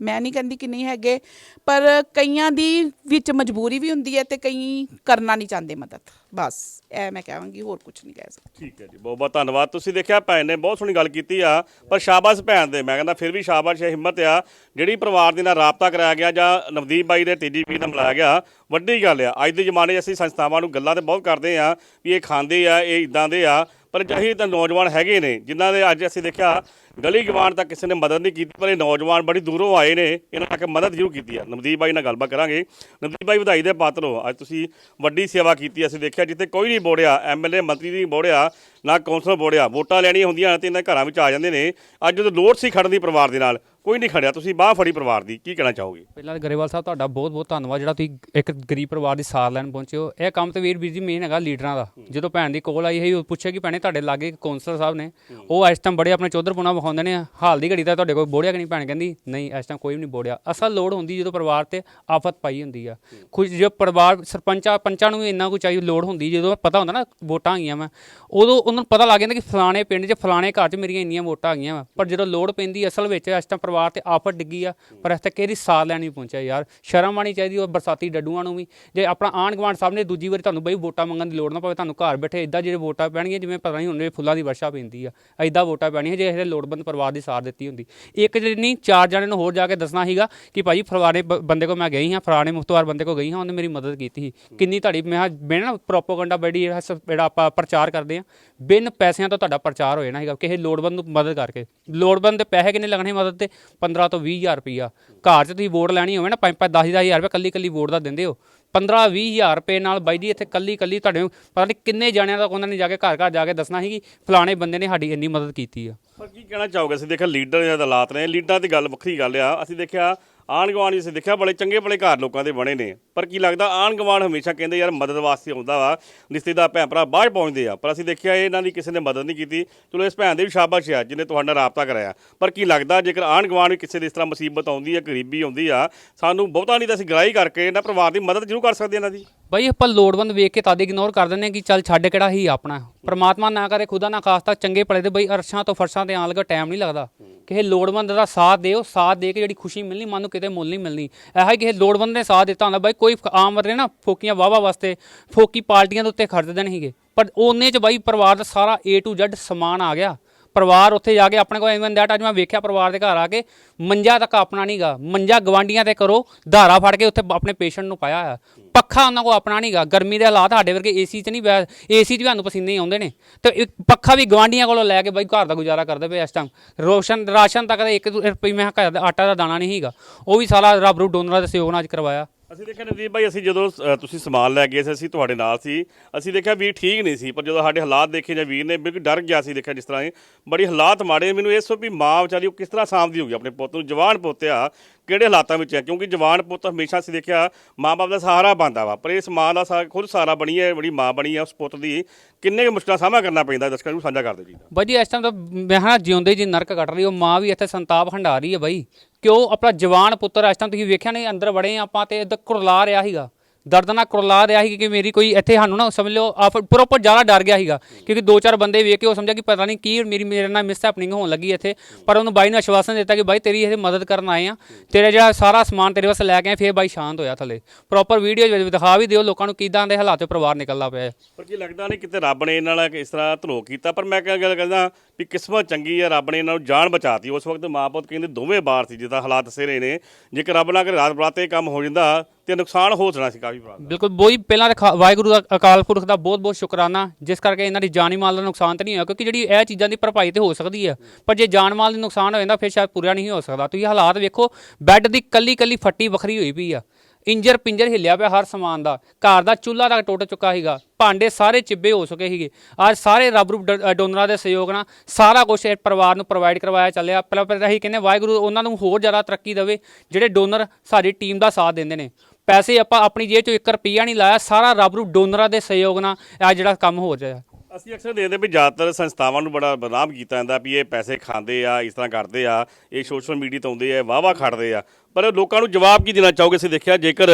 Speaker 3: ਮੈਂ ਨਹੀਂ ਕਹਿੰਦੀ ਕਿ ਨਹੀਂ ਹੈਗੇ, ਪਰ ਕਈਆਂ ਦੀ ਵਿੱਚ ਮਜਬੂਰੀ ਵੀ ਹੁੰਦੀ ਹੈ ਤੇ ਕਈ ਕਰਨਾ ਨਹੀਂ ਚਾਹੁੰਦੇ ਮਦਦ। ਬਸ, ਇਹ ਮੈਂ ਕਹਾਂਗੀ, ਹੋਰ ਕੁਝ ਨਹੀਂ ਕਹਿ ਸਕਦੀ।
Speaker 2: ਠੀਕ ਹੈ ਜੀ, ਬਹੁਤ ਬਹੁਤ ਧੰਨਵਾਦ। ਤੁਸੀਂ ਦੇਖਿਆ, ਭੈਣ ਨੇ ਬਹੁਤ ਸੋਹਣੀ ਗੱਲ ਕੀਤੀ ਆ, ਪਰ ਸ਼ਾਬਾਸ਼ ਭੈਣ ਦੇ। ਮੈਂ ਕਹਿੰਦਾ, ਫਿਰ ਵੀ ਸ਼ਾਬਾਸ਼, ਇਹ ਹਿੰਮਤ ਆ। ਜਿਹੜੀ ਪਰਿਵਾਰ ਦੇ ਨਾਲ ਰਾਬਤਾ ਕਰਾਇਆ ਗਿਆ ਜਾਂ ਨਵਦੀਪ ਬਾਈ ਦੇ ਤੇਜੀ ਪੀਰ ਨਾਲ ਮਿਲਾਇਆ ਗਿਆ, ਵੱਡੀ ਗੱਲ ਆ। ਅੱਜ ਦੇ ਜ਼ਮਾਨੇ 'ਚ ਅਸੀਂ ਸੰਸਥਾਵਾਂ ਨੂੰ ਗੱਲਾਂ ਤੇ ਬਹੁਤ ਕਰਦੇ ਆ, ਵੀ ਇਹ ਖਾਂਦੇ ਆ, ਇਹ ਇਦਾਂ ਦੇ ਆ। ਪਰ ਜਹੀ ਤਾਂ ਨੌਜਵਾਨ ਹੈਗੇ ਨੇ, ਜਿਨ੍ਹਾਂ ਦੇ ਅੱਜ ਅਸੀਂ ਦੇਖਿਆ ਗਲੀ ਗਵਾਨ ਤੱਕ ਕਿਸੇ ਨੇ ਮਦਦ ਨਹੀਂ ਕੀਤੀ, ਪਰ ਇਹ ਨੌਜਵਾਨ ਬੜੀ ਦੂਰੋਂ ਆਏ ਨੇ, ਇਹਨਾਂ ਆ ਕੇ ਮਦਦ ਜ਼ਰੂਰ ਕੀਤੀ ਆ। ਨਵਦੀਪ ਬਾਈ ਨਾਲ ਗੱਲਬਾਤ ਕਰਾਂਗੇ। ਨਵਦੀਪ ਬਾਈ, ਵਧਾਈ ਦੇ ਪਾਤਰ ਹੋ। ਅੱਜ ਤੁਸੀਂ ਵੱਡੀ ਸੇਵਾ ਕੀਤੀ ਅਸੀਂ ਦੇਖਿਆ ਜਿੱਥੇ ਕੋਈ ਨਹੀਂ ਬੋੜਿਆ ਐਮਐਲਏ ਮੰਤਰੀ ਨਹੀਂ ਬੋੜਿਆ, ਨਾ ਕੌਂਸਲਰ ਬੋੜਿਆ, ਵੋਟਾਂ ਲੈਣੀਆਂ ਹੁੰਦੀਆਂ ਤੇ ਇਹਨਾਂ ਘਰਾਂ ਵਿੱਚ ਆ ਜਾਂਦੇ ਨੇ। ਅੱਜ ਜਦੋਂ ਲੋੜ ਸੀ ਖੜਨ ਦੀ ਪਰਿਵਾਰ ਦੇ ਨਾਲ ਕੋਈ ਨਹੀਂ ਖੜਿਆ ਤੁਸੀਂ ਬਾਹ ਫੜੀ ਪਰਿਵਾਰ ਦੀ ਕੀ ਕਹਿਣਾ ਚਾਹੋਗੇ?
Speaker 4: ਪਹਿਲਾਂ ਤਾਂ ਗਰੇਵਾਲ ਸਾਹਿਬ ਤੁਹਾਡਾ ਬਹੁਤ ਬਹੁਤ ਧੰਨਵਾਦ ਜਿਹੜਾ ਤੁਸੀਂ ਇੱਕ ਗਰੀਬ ਪਰਿਵਾਰ ਦੀ ਸਾਰ ਲੈਣ ਪਹੁੰਚੇ ਹੋ। ਇਹ ਕੰਮ ਤੇ ਵੀਰ ਵੀਰ ਜੀ ਮੇਨ ਹੈਗਾ ਲੀਡਰਾਂ ਦਾ। ਜਦੋਂ ਭੈਣ ਦੀ ਕੋਲ ਆਈ ਹੈ ਉਹ ਪੁੱਛਿਆ ਕਿ ਭੈਣੇ ਤੁਹਾਡੇ ਲਾਗੇ ਇੱਕ ਕੌਂਸਲਰ ਸਾਹਿਬ ਨੇ ਉਹ ਇਸ ਟਾਈਮ ਬੜੇ ਆਪਣੇ ਚੌਧਰ ਪੁਣਾ ਵਿਖਾਉਂਦੇ ਨੇ ਹਾਲ ਦੀ ਘੜੀ ਤਾਂ ਤੁਹਾਡੇ ਕੋਲ ਬੋੜਿਆ ਕਿ ਨਹੀਂ? ਭੈਣ ਕਹਿੰਦੀ ਨਹੀਂ ਇਸ ਟਾਈਮ ਕੋਈ ਵੀ ਨਹੀਂ ਬੋੜਿਆ। ਅਸਲ ਲੋੜ ਹੁੰਦੀ ਜਦੋਂ ਪਰਿਵਾਰ ਤੇ ਆਫਤ ਪਾਈ ਹੁੰਦੀ ਆ। ਕੁਝ ਜੋ ਪਰਿਵਾਰ ਸਰਪੰਚਾਂ ਪੰਚਾਂ ਨੂੰ ਵੀ ਇੰਨਾ ਕੁ ਚਾਹੀਦੀ ਲੋੜ ਹੁੰਦੀ ਜਦੋਂ ਪਤਾ ਹੁੰਦਾ ਨਾ ਵੋਟਾਂ ਆ ਗਈਆਂ ਮੈਂ ਉਦੋਂ ਉਹਨਾਂ ਨੂੰ ਪਤਾ ਲੱਗ ਜਾਂਦਾ ਕਿ ਫਲਾਣੇ ਪਿੰਡ 'ਚ ਫਲਾਣੇ ਘਰ 'ਚ ਮੇਰੀਆਂ ਇੰਨੀਆਂ ਵੋਟਾਂ ਆ ਗਈਆਂ ਵਾ। ਪਰ ਜਦੋਂ ਲੋੜ ਪੈਂਦੀ ਅਸਲ ਵਿੱਚ ਇਸ ਟਾਈਮ ਪਰਿਵਾਰ ਤੇ ਆਫਤ ਡਿੱਗੀ ਆ, ਪਰ ਇਸ ਤੇ ਕਿਹਦੀ ਸਾਰ ਨਹੀਂ ਪਹੁੰਚਿਆ ਯਾਰ? ਸ਼ਰਮ ਆਣੀ ਚਾਹੀਦੀ, ਉਹ ਬਰਸਾਤੀ ਡੱਡੂਆਂ ਨੂੰ ਵੀ। ਜੇ ਆਪਣਾ ਆਂਢ ਗੁਆਂਢ ਨੇ ਦੂਜੀ ਵਾਰੀ ਤੁਹਾਨੂੰ ਬਈ ਵੋਟਾਂ ਮੰਗਣ ਦੀ ਲੋੜ ਨਾ ਪਵੇ, ਤੁਹਾਨੂੰ ਘਰ ਬੈਠੇ ਇਦਾਂ ਜਿਹੜੇ ਵੋਟਾਂ ਪੈਣਗੀਆਂ, ਜਿਵੇਂ ਪਤਾ ਨਹੀਂ ਹੁੰਦੇ ਫੁੱਲਾਂ ਦੀ ਵਰਸ਼ਾ ਪੈਂਦੀ ਆ ਇਦਾਂ ਵੋਟਾਂ ਪੈਣੀਆਂ ਜੇ ਇਹਦੇ ਲੋੜਵੰਦ ਪਰਿਵਾਰ ਦੀ ਸਾਰ ਦਿੱਤੀ ਹੁੰਦੀ। ਇੱਕ ਜਿਹੜੀ ਨਹੀਂ ਚਾਰ ਜਣੇ ਨੂੰ ਹੋਰ ਜਾ ਕੇ ਦੱਸਣਾ ਸੀਗਾ ਕਿ ਭਾਜੀ ਫਲਾਣੇ ਬ- ਬੰਦੇ ਕੋ ਮੈਂ ਗਈ ਹਾਂ, ਫਲਾਣੇ ਮੁਖਤਵਾਰ ਬੰਦੇ ਕੋ ਗਈ ਹਾਂ, ਉਹਨੇ ਮੇਰੀ ਮਦਦ ਕੀਤੀ ਸੀ। ਕਿੰਨੀ ਤੁਹਾਡੀ, ਮੈਂ ਕਿਹਾ ਮੈਂ ਨਾ ਪ੍ਰੋਪੋਗੰਡਾ ਬੜੀ ਜਿਹੜਾ ਜਿਹੜਾ ਆਪਾਂ ਪ੍ਰਚਾਰ ਕਰਦੇ ਆ ਬਿਨ ਪੈਸਿਆਂ ਤੋਂ ਤੁਹਾਡਾ ਪ੍ਰਚਾਰ ਹੋ ਜਾਣਾ ਹੈਗਾ, ਕਿਸੇ ਲੋੜਵੰਦ ਨੂੰ ਮਦਦ ਕਰਕੇ। ਲੋੜਵੰਦ ਦੇ ਪੈਸੇ ਕਿੰਨੇ ਲੱਗਣੇ ਮਦਦ ਤੇ? 15 ਤੋਂ 20000 ਰੁਪਈਆ। ਘਰ 'ਚ ਤੁਸੀਂ ਵੋਟ ਲੈਣੀ ਹੋਵੇ ਨਾ 5 5 10 ਹਜ਼ਾਰ ਰੁਪਏ ਕੱਲੀ ਕੱਲੀ ਵੋਟ ਦਾ ਦਿੰਦੇ ਹੋ। 15 20000 ਰੁਪਏ ਨਾਲ ਬਾਈ ਜੀ, ਇੱਥੇ ਕੱਲੀ ਕੱਲੀ ਤੁਹਾਡੇ ਪਤਾ ਨਹੀਂ ਕਿੰਨੇ ਜਾਣਿਆਂ ਦਾ ਉਹਨਾਂ ਨੇ ਜਾ ਕੇ ਘਰ ਘਰ ਜਾ ਕੇ ਦੱਸਣਾ ਸੀ ਕਿ ਫਲਾਣੇ ਬੰਦੇ ਨੇ ਸਾਡੀ ਇੰਨੀ ਮਦਦ ਕੀਤੀ ਆ।
Speaker 2: ਪਰ ਕੀ ਕਹਿਣਾ ਚਾਹੋਗੇ? ਅਸੀਂ ਦੇਖਿਆ ਲੀਡਰ ਜਾਂ ਹਾਲਾਤ ਨੇ, ਲੀਡਰਾਂ ਦੀ ਗੱਲ ਵੱਖਰੀ ਗੱਲ ਆ। ਅਸੀਂ ਦੇਖਿਆ ਆਣ ਗੁਆਂਢ ਅਸੀਂ ਦੇਖਿਆ ਬੜੇ ਚੰਗੇ ਬੜੇ ਘਰ ਲੋਕਾਂ ਦੇ ਬਣੇ ਨੇ। ਪਰ ਕੀ ਲੱਗਦਾ ਆਣ ਗੁਆਂਢ ਹਮੇਸ਼ਾ ਕਹਿੰਦੇ ਯਾਰ ਮਦਦ ਵਾਸਤੇ ਆਉਂਦਾ ਵਾ, ਰਿਸ਼ਤੇਦਾਰ ਭੈਣ ਭਰਾ ਬਾਹਰ ਪਹੁੰਚਦੇ ਆ। ਪਰ ਅਸੀਂ ਦੇਖਿਆ ਇਹਨਾਂ ਦੀ ਕਿਸੇ ਨੇ ਮਦਦ ਨਹੀਂ ਕੀਤੀ। ਚਲੋ ਇਸ ਭੈਣ ਦੇ ਵੀ ਸ਼ਾਬਾਸ਼ ਆ, ਜਿਹਨੇ ਤੁਹਾਡੇ ਨਾਲ ਰਾਬਤਾ ਕਰਾਇਆ। ਪਰ ਕੀ ਲੱਗਦਾ ਜੇਕਰ ਆਣ ਗੁਆਂਢ ਵੀ ਕਿਸੇ ਦੇ ਇਸ ਤਰ੍ਹਾਂ ਮੁਸੀਬਤ ਆਉਂਦੀ ਆ, ਗਰੀਬੀ ਆਉਂਦੀ ਆ, ਸਾਨੂੰ ਬਹੁਤਾ ਨਹੀਂ ਤਾਂ ਅਸੀਂ ਗਰਾਈ ਕਰਕੇ ਇਹਨਾਂ ਪਰਿਵਾਰ ਦੀ ਮਦਦ ਜ਼ਰੂਰ ਕਰ ਸਕਦੇ ਇਹਨਾਂ ਦੀ।
Speaker 4: ਬਾਈ, ਆਪਾਂ ਲੋੜਵੰਦ ਵੇਖ ਕੇ ਤਦ ਇਗਨੋਰ ਕਰ ਦਿੰਦੇ ਹਾਂ ਕਿ ਚੱਲ ਛੱਡ ਕਿਹੜਾ ਹੀ ਆਪਣਾ। ਪ੍ਰਮਾਤਮਾ ਨਾ ਕਰੇ, ਖੁਦਾ ਨਾ ਖਾਸਤਾ, ਚੰਗੇ ਭਲੇ ਦੇ ਬਈ, ਅਰਸ਼ਾਂ ਤੋਂ ਫਰਸ਼ਾਂ ਤੇ ਆਉਣ ਲੱਗਾ ਟਾਈਮ ਨਹੀਂ ਲੱਗਦਾ। ਕਿਸੇ ਲੋੜਵੰਦ ਦਾ ਸਾਥ ਦਿਓ, ਸਾਥ ਦੇ ਕੇ ਜਿਹੜੀ ਖੁਸ਼ੀ ਮਿਲਣੀ, ਮਨ ਨੂੰ ਕਿਤੇ ਮੁੱਲ ਨਹੀਂ ਮਿਲਣੀ। ਇਹੋ ਹੀ ਕਿਸੇ ਲੋੜਵੰਦ ਨੇ ਸਾਥ ਦਿੱਤਾ ਹੁੰਦਾ ਬਾਈ, ਕੋਈ ਆਮ ਵਰੇ ਨਾ ਫੋਕੀਆਂ ਵਾਵਾ ਵਾਸਤੇ, ਫੋਕੀ ਪਾਰਟੀਆਂ ਦੇ ਉੱਤੇ ਖਰਚਦੇ ਨਹੀਂ ਸੀਗੇ ਪਰ ਉਹਨੇ ਚ ਬਾਈ, ਪਰਿਵਾਰ ਦਾ ਸਾਰਾ A to Z ਸਮਾਨ ਆ ਗਿਆ। ਪਰਿਵਾਰ ਉੱਥੇ ਜਾ ਕੇ ਆਪਣੇ ਕੋਲ ਐਵੇਂ ਦੈਟ ਅੱਜ ਮੈਂ ਵੇਖਿਆ ਪਰਿਵਾਰ ਦੇ ਘਰ ਆ ਕੇ, ਮੰਜਾ ਤੱਕ ਆਪਣਾ ਨਹੀਂਗਾ ਮੰਜਾ ਗਵਾਂਡੀਆਂ ਤੇ ਕਰੋ, ਧਾਰਾ ਫੜ ਕੇ ਉੱਥੇ ਆਪਣੇ ਪੇਸ਼ੈਂਟ ਨੂੰ ਪਾਇਆ ਆ ਪੱਖਾ ਉਹਨਾਂ ਕੋਲ ਆਪਣਾ ਨਹੀਂਗਾ ਗਰਮੀ ਦੇ ਹਾਲਾਤ ਸਾਡੇ ਵਰਗੇ ਏਸੀ 'ਚ ਨਹੀਂ ਬੈ ਏਸੀ 'ਚ ਵੀ ਸਾਨੂੰ ਪਸੀਨੇ ਆਉਂਦੇ ਨੇ। ਤੇ ਇੱਕ ਪੱਖਾ ਵੀ ਗਵਾਂਡੀਆਂ ਕੋਲੋਂ ਲੈ ਕੇ ਬਾਈ ਘਰ ਦਾ ਗੁਜ਼ਾਰਾ ਕਰਦੇ ਪਏ ਇਸ ਟਾਈਮ ਰੋਸ਼ਨ, ਰਾਸ਼ਨ ਤੱਕ ਦੇ 1 ਰੁਪਏ ਮੈਂ ਘਰ ਦਾ ਆਟਾ ਦਾ ਦਾਣਾ ਨਹੀਂ ਸੀਗਾ। ਉਹ ਵੀ ਸਾਰਾ ਰੱਬ ਰੂ ਡੋਨਰਾਂ ਦੇ ਸਹਿਯੋਗ ਨਾਲ ਅੱਜ ਕਰਵਾਇਆ।
Speaker 2: ਅਸੀਂ ਦੇਖਿਆ ਨਦੀਪ ਭਾਈ ਅਸੀਂ ਜਦੋਂ ਅ, ਤੁਸੀਂ ਸਮਾਨ ਲੈ ਗਏ ਸੀ ਅਸੀਂ ਤੁਹਾਡੇ ਨਾਲ ਸੀ ਅਸੀਂ ਦੇਖਿਆ ਵੀਰ ਠੀਕ ਨਹੀਂ ਸੀ ਪਰ ਜਦੋਂ ਸਾਡੇ ਹਾਲਾਤ ਦੇਖੇ ਜਾਂ ਵੀਰ ਨੇ ਬਿਲਕੁਲ ਡਰ ਗਿਆ ਸੀ ਦੇਖਿਆ ਜਿਸ ਤਰ੍ਹਾਂ ਇਹ ਬੜੀ ਹਾਲਾਤ ਮਾੜੇ ਮੈਨੂੰ ਇਸ ਸੋ ਵੀ ਮਾਂ ਵਿਚਾਰੀ ਉਹ ਕਿਸ ਤਰ੍ਹਾਂ ਸਾਂਭਦੀ ਹੋਊਗੀ ਆਪਣੇ ਪੁੱਤ ਨੂੰ ਜਵਾਨ ਪੁੱਤ ਆ ਕਿਹੜੇ ਹਾਲਾਤਾਂ ਵਿੱਚ ਹੈ ਕਿਉਂਕਿ ਜਵਾਨ ਪੁੱਤ ਹਮੇਸ਼ਾ ਅਸੀਂ ਦੇਖਿਆ ਮਾਂ-ਬਾਪ ਦਾ ਸਹਾਰਾ ਬਣਦਾ ਵਾ ਪਰ ਇਸ ਮਾਂ ਦਾ ਸਹਾਰਾ ਖੁਦ ਸਹਾਰਾ ਬਣੀ ਹੈ ਬੜੀ ਮਾਂ ਬਣੀ ਹੈ ਉਸ ਪੁੱਤ ਦੀ ਕਿੰਨੇ ਕੁ ਮੁਸ਼ਕਲਾਂ ਸਾਹਮਣਾ ਕਰਨਾ ਪੈਂਦਾ ਦਰਸ਼ਕਾਂ ਨੂੰ ਸਾਂਝਾ ਕਰਦੇ ਜੀ।
Speaker 4: ਬਾਈ ਜੀ ਇਸ ਟਾਈਮ ਤਾਂ ਮੈਂ ਹਾਂ ਜਿਉਂਦੇ ਜੀ ਨਰਕ ਕੱਟ ਰਹੀ ਉਹ ਮਾਂ ਵੀ ਇੱਥੇ ਸੰਤਾਪ ਹੰਡਾ ਰਹੀ ਹੈ ਬਾਈ ਕਿਉਂ ਆਪਣਾ ਜਵਾਨ ਪੁੱਤਰ ਇਸ ਟਾਈਮ ਤੁਸੀਂ ਵੇਖਿਆ ਨਹੀਂ, ਅੰਦਰ ਵੜੇ ਹਾਂ ਆਪਾਂ ਤੇ ਇੱਧਰ ਕੁਰਲਾ ਰਿਹਾ ਸੀਗਾ। ਦਰਦਨਾ ਕੁਰਲਾ ਰਿਹਾ ਸੀ ਕਿ ਮੇਰੀ ਕੋਈ ਇੱਥੇ ਸਾਨੂੰ ਨਾ ਸਮਝ ਲਓ ਪ੍ਰੋਪਰ ਜ਼ਿਆਦਾ ਡਰ ਗਿਆ ਸੀਗਾ। ਕਿਉਂਕਿ ਦੋ ਚਾਰ ਬੰਦੇ ਵੇਖ ਕੇ ਉਹ ਸਮਝਿਆ ਕਿ ਪਤਾ ਨਹੀਂ ਕੀ ਮੇਰੀ, ਮੇਰੇ ਨਾਲ ਮਿਸ ਹੈਪਨਿੰਗ ਹੋਣ ਲੱਗੀ ਇੱਥੇ। ਪਰ ਉਹਨੂੰ ਬਾਈ ਨੂੰ ਆਸ਼ਵਾਸਨ ਦਿੱਤਾ ਕਿ ਬਾਈ ਤੇਰੀ ਇਹ ਮਦਦ ਕਰਨ ਆਏ ਆ। ਤੇਰਾ ਜਿਹੜਾ ਸਾਰਾ ਸਮਾਨ ਤੇਰੇ ਵਾਸਤੇ ਲੈ ਕੇ ਆਏ, ਫਿਰ ਬਾਈ ਸ਼ਾਂਤ ਹੋਇਆ ਥੱਲੇ। ਪ੍ਰੋਪਰ ਵੀਡੀਓ ਵਿੱਚ ਦਿਖਾ ਵੀ ਦਿਓ ਲੋਕਾਂ ਨੂੰ ਕਿਦਾਂ ਦੇ ਹਾਲਾਤ 'ਚ ਪਰਿਵਾਰ ਨਿਕਲਦਾ ਪਿਆ
Speaker 2: ਪਰ ਕੀ ਲੱਗਦਾ ਨਹੀਂ ਕਿਤੇ ਰੱਬ ਨੇ ਇਹਨਾਂ ਨਾਲ ਇਸ ਤਰ੍ਹਾਂ ਧਰੋ ਕੀਤਾ। ਪਰ ਮੈਂ ਗੱਲ ਕਹਿੰਦਾ ਵੀ ਕਿਸਮਤ ਚੰਗੀ ਹੈ, ਰੱਬ ਨੇ ਇਹਨਾਂ ਨੂੰ ਜਾਨ ਬਚਾਤੀ। ਉਸ ਵਕਤ ਮਾਂ ਕਹਿੰਦੇ ਦੋਵੇਂ ਬਾਹਰ ਸੀ, ਜਿੱਦਾਂ ਹਾਲਾਤ ਦੱਸੇ ਨੇ। ਜੇਕਰ ਰੱਬ ਨਾ ਕਰੇ, ਰਾਤ ਬਰਾਤੇ ਕੰਮ ਹੋ ਜਾਂਦਾ ਤੇ ਨੁਕਸਾਨ ਹੋ ਜਾਣਾ ਸੀ ਕਾਫੀ ਭਰਾ
Speaker 4: ਬਿਲਕੁਲ, ਬੋਈ ਪਹਿਲਾਂ ਤਾਂ ਵਾਹਿਗੁਰੂ ਦਾ, ਅਕਾਲ ਪੁਰਖ ਦਾ ਬਹੁਤ ਬਹੁਤ ਸ਼ੁਕਰਾਨਾ। ਜਿਸ ਕਰਕੇ ਇਹਨਾਂ ਦੀ ਜਾਨੀ ਮਾਲ ਦਾ ਨੁਕਸਾਨ ਤਾਂ ਨਹੀਂ ਹੋਇਆ, ਕਿਉਂਕਿ ਜਿਹੜੀ ਇਹ ਚੀਜ਼ਾਂ ਦੀ ਭਰਪਾਈ ਤੇ ਹੋ ਸਕਦੀ ਹੈ। ਪਰ ਜੇ ਜਾਨ ਮਾਲ ਦਾ ਨੁਕਸਾਨ ਹੋ ਜਾਂਦਾ, ਫਿਰ ਸ਼ਾਇਦ ਪੂਰਾ ਨਹੀਂ ਹੋ ਸਕਦਾ। ਤੁਸੀਂ ਹਾਲਾਤ ਵੇਖੋ, ਬੈੱਡ ਦੀ ਕੱਲੀ ਕੱਲੀ ਫੱਟੀ ਵੱਖਰੀ ਹੋਈ ਪਈ ਆ। ਇੰਜਰ ਪਿੰਜਰ ਹਿੱਲਿਆ ਪਿਆ ਹਰ ਸਮਾਨ ਦਾ। ਘਰ ਦਾ ਚੁੱਲ੍ਹਾ ਤੱਕ ਟੁੱਟ ਚੁੱਕਾ ਸੀਗਾ। ਭਾਂਡੇ ਸਾਰੇ ਚਿੱਬੇ ਹੋ ਚੁੱਕੇ ਸੀਗੇ। ਅੱਜ ਸਾਰੇ ਰੱਬ ਰੂਪ ਡੋਨਰਾਂ ਦੇ ਸਹਿਯੋਗ ਨਾਲ ਸਾਰਾ ਕੁਝ ਇਹ ਪਰਿਵਾਰ ਨੂੰ ਪ੍ਰੋਵਾਈਡ ਕਰਵਾਇਆ ਚੱਲਿਆ। ਪਹਿਲਾਂ ਪਹਿਲਾਂ ਅਸੀਂ ਕਹਿੰਦੇ ਵਾਹਿਗੁਰੂ ਉਹਨਾਂ ਨੂੰ ਹੋਰ ਜ਼ਿਆਦਾ ਤਰੱਕੀ ਦੇਵੇ, ਜਿਹੜੇ ਡੋਨਰ ਸਾਡੀ ਟੀਮ ਦਾ ਸਾਥ ਦਿੰਦੇ ਨੇ। ਪੈਸੇ ਆਪਾਂ ਆਪਣੀ ਜੇਬ ਚੋਂ 1 ਰੁਪਿਆ ਨਹੀਂ ਲਾਇਆ, ਸਾਰਾ ਰੱਬ ਰੂਪ ਡੋਨਰਾਂ ਦੇ ਸਹਿਯੋਗ ਨਾਲ ਇਹ ਜਿਹੜਾ ਕੰਮ ਹੋ ਰਿਹਾ।
Speaker 2: ਅਸੀਂ ਅਕਸਰ ਦੇਖਦੇ ਵੀ ਜ਼ਿਆਦਾਤਰ ਸੰਸਥਾਵਾਂ ਨੂੰ ਬੜਾ ਬਦਨਾਮ ਕੀਤਾ ਜਾਂਦਾ ਵੀ ਇਹ ਪੈਸੇ ਖਾਂਦੇ ਆ, ਇਸ ਤਰ੍ਹਾਂ ਕਰਦੇ ਆ, ਇਹ ਸੋਸ਼ਲ ਮੀਡੀਆ ਤੇ ਆਉਂਦੇ ਆ ਵਾਵਾ ਖੜਦੇ ਆ। ਪਰ ਲੋਕਾਂ ਨੂੰ ਜਵਾਬ ਕੀ ਦੇਣਾ ਚਾਹੋਗੇ? ਅਸੀਂ ਦੇਖਿਆ ਜੇਕਰ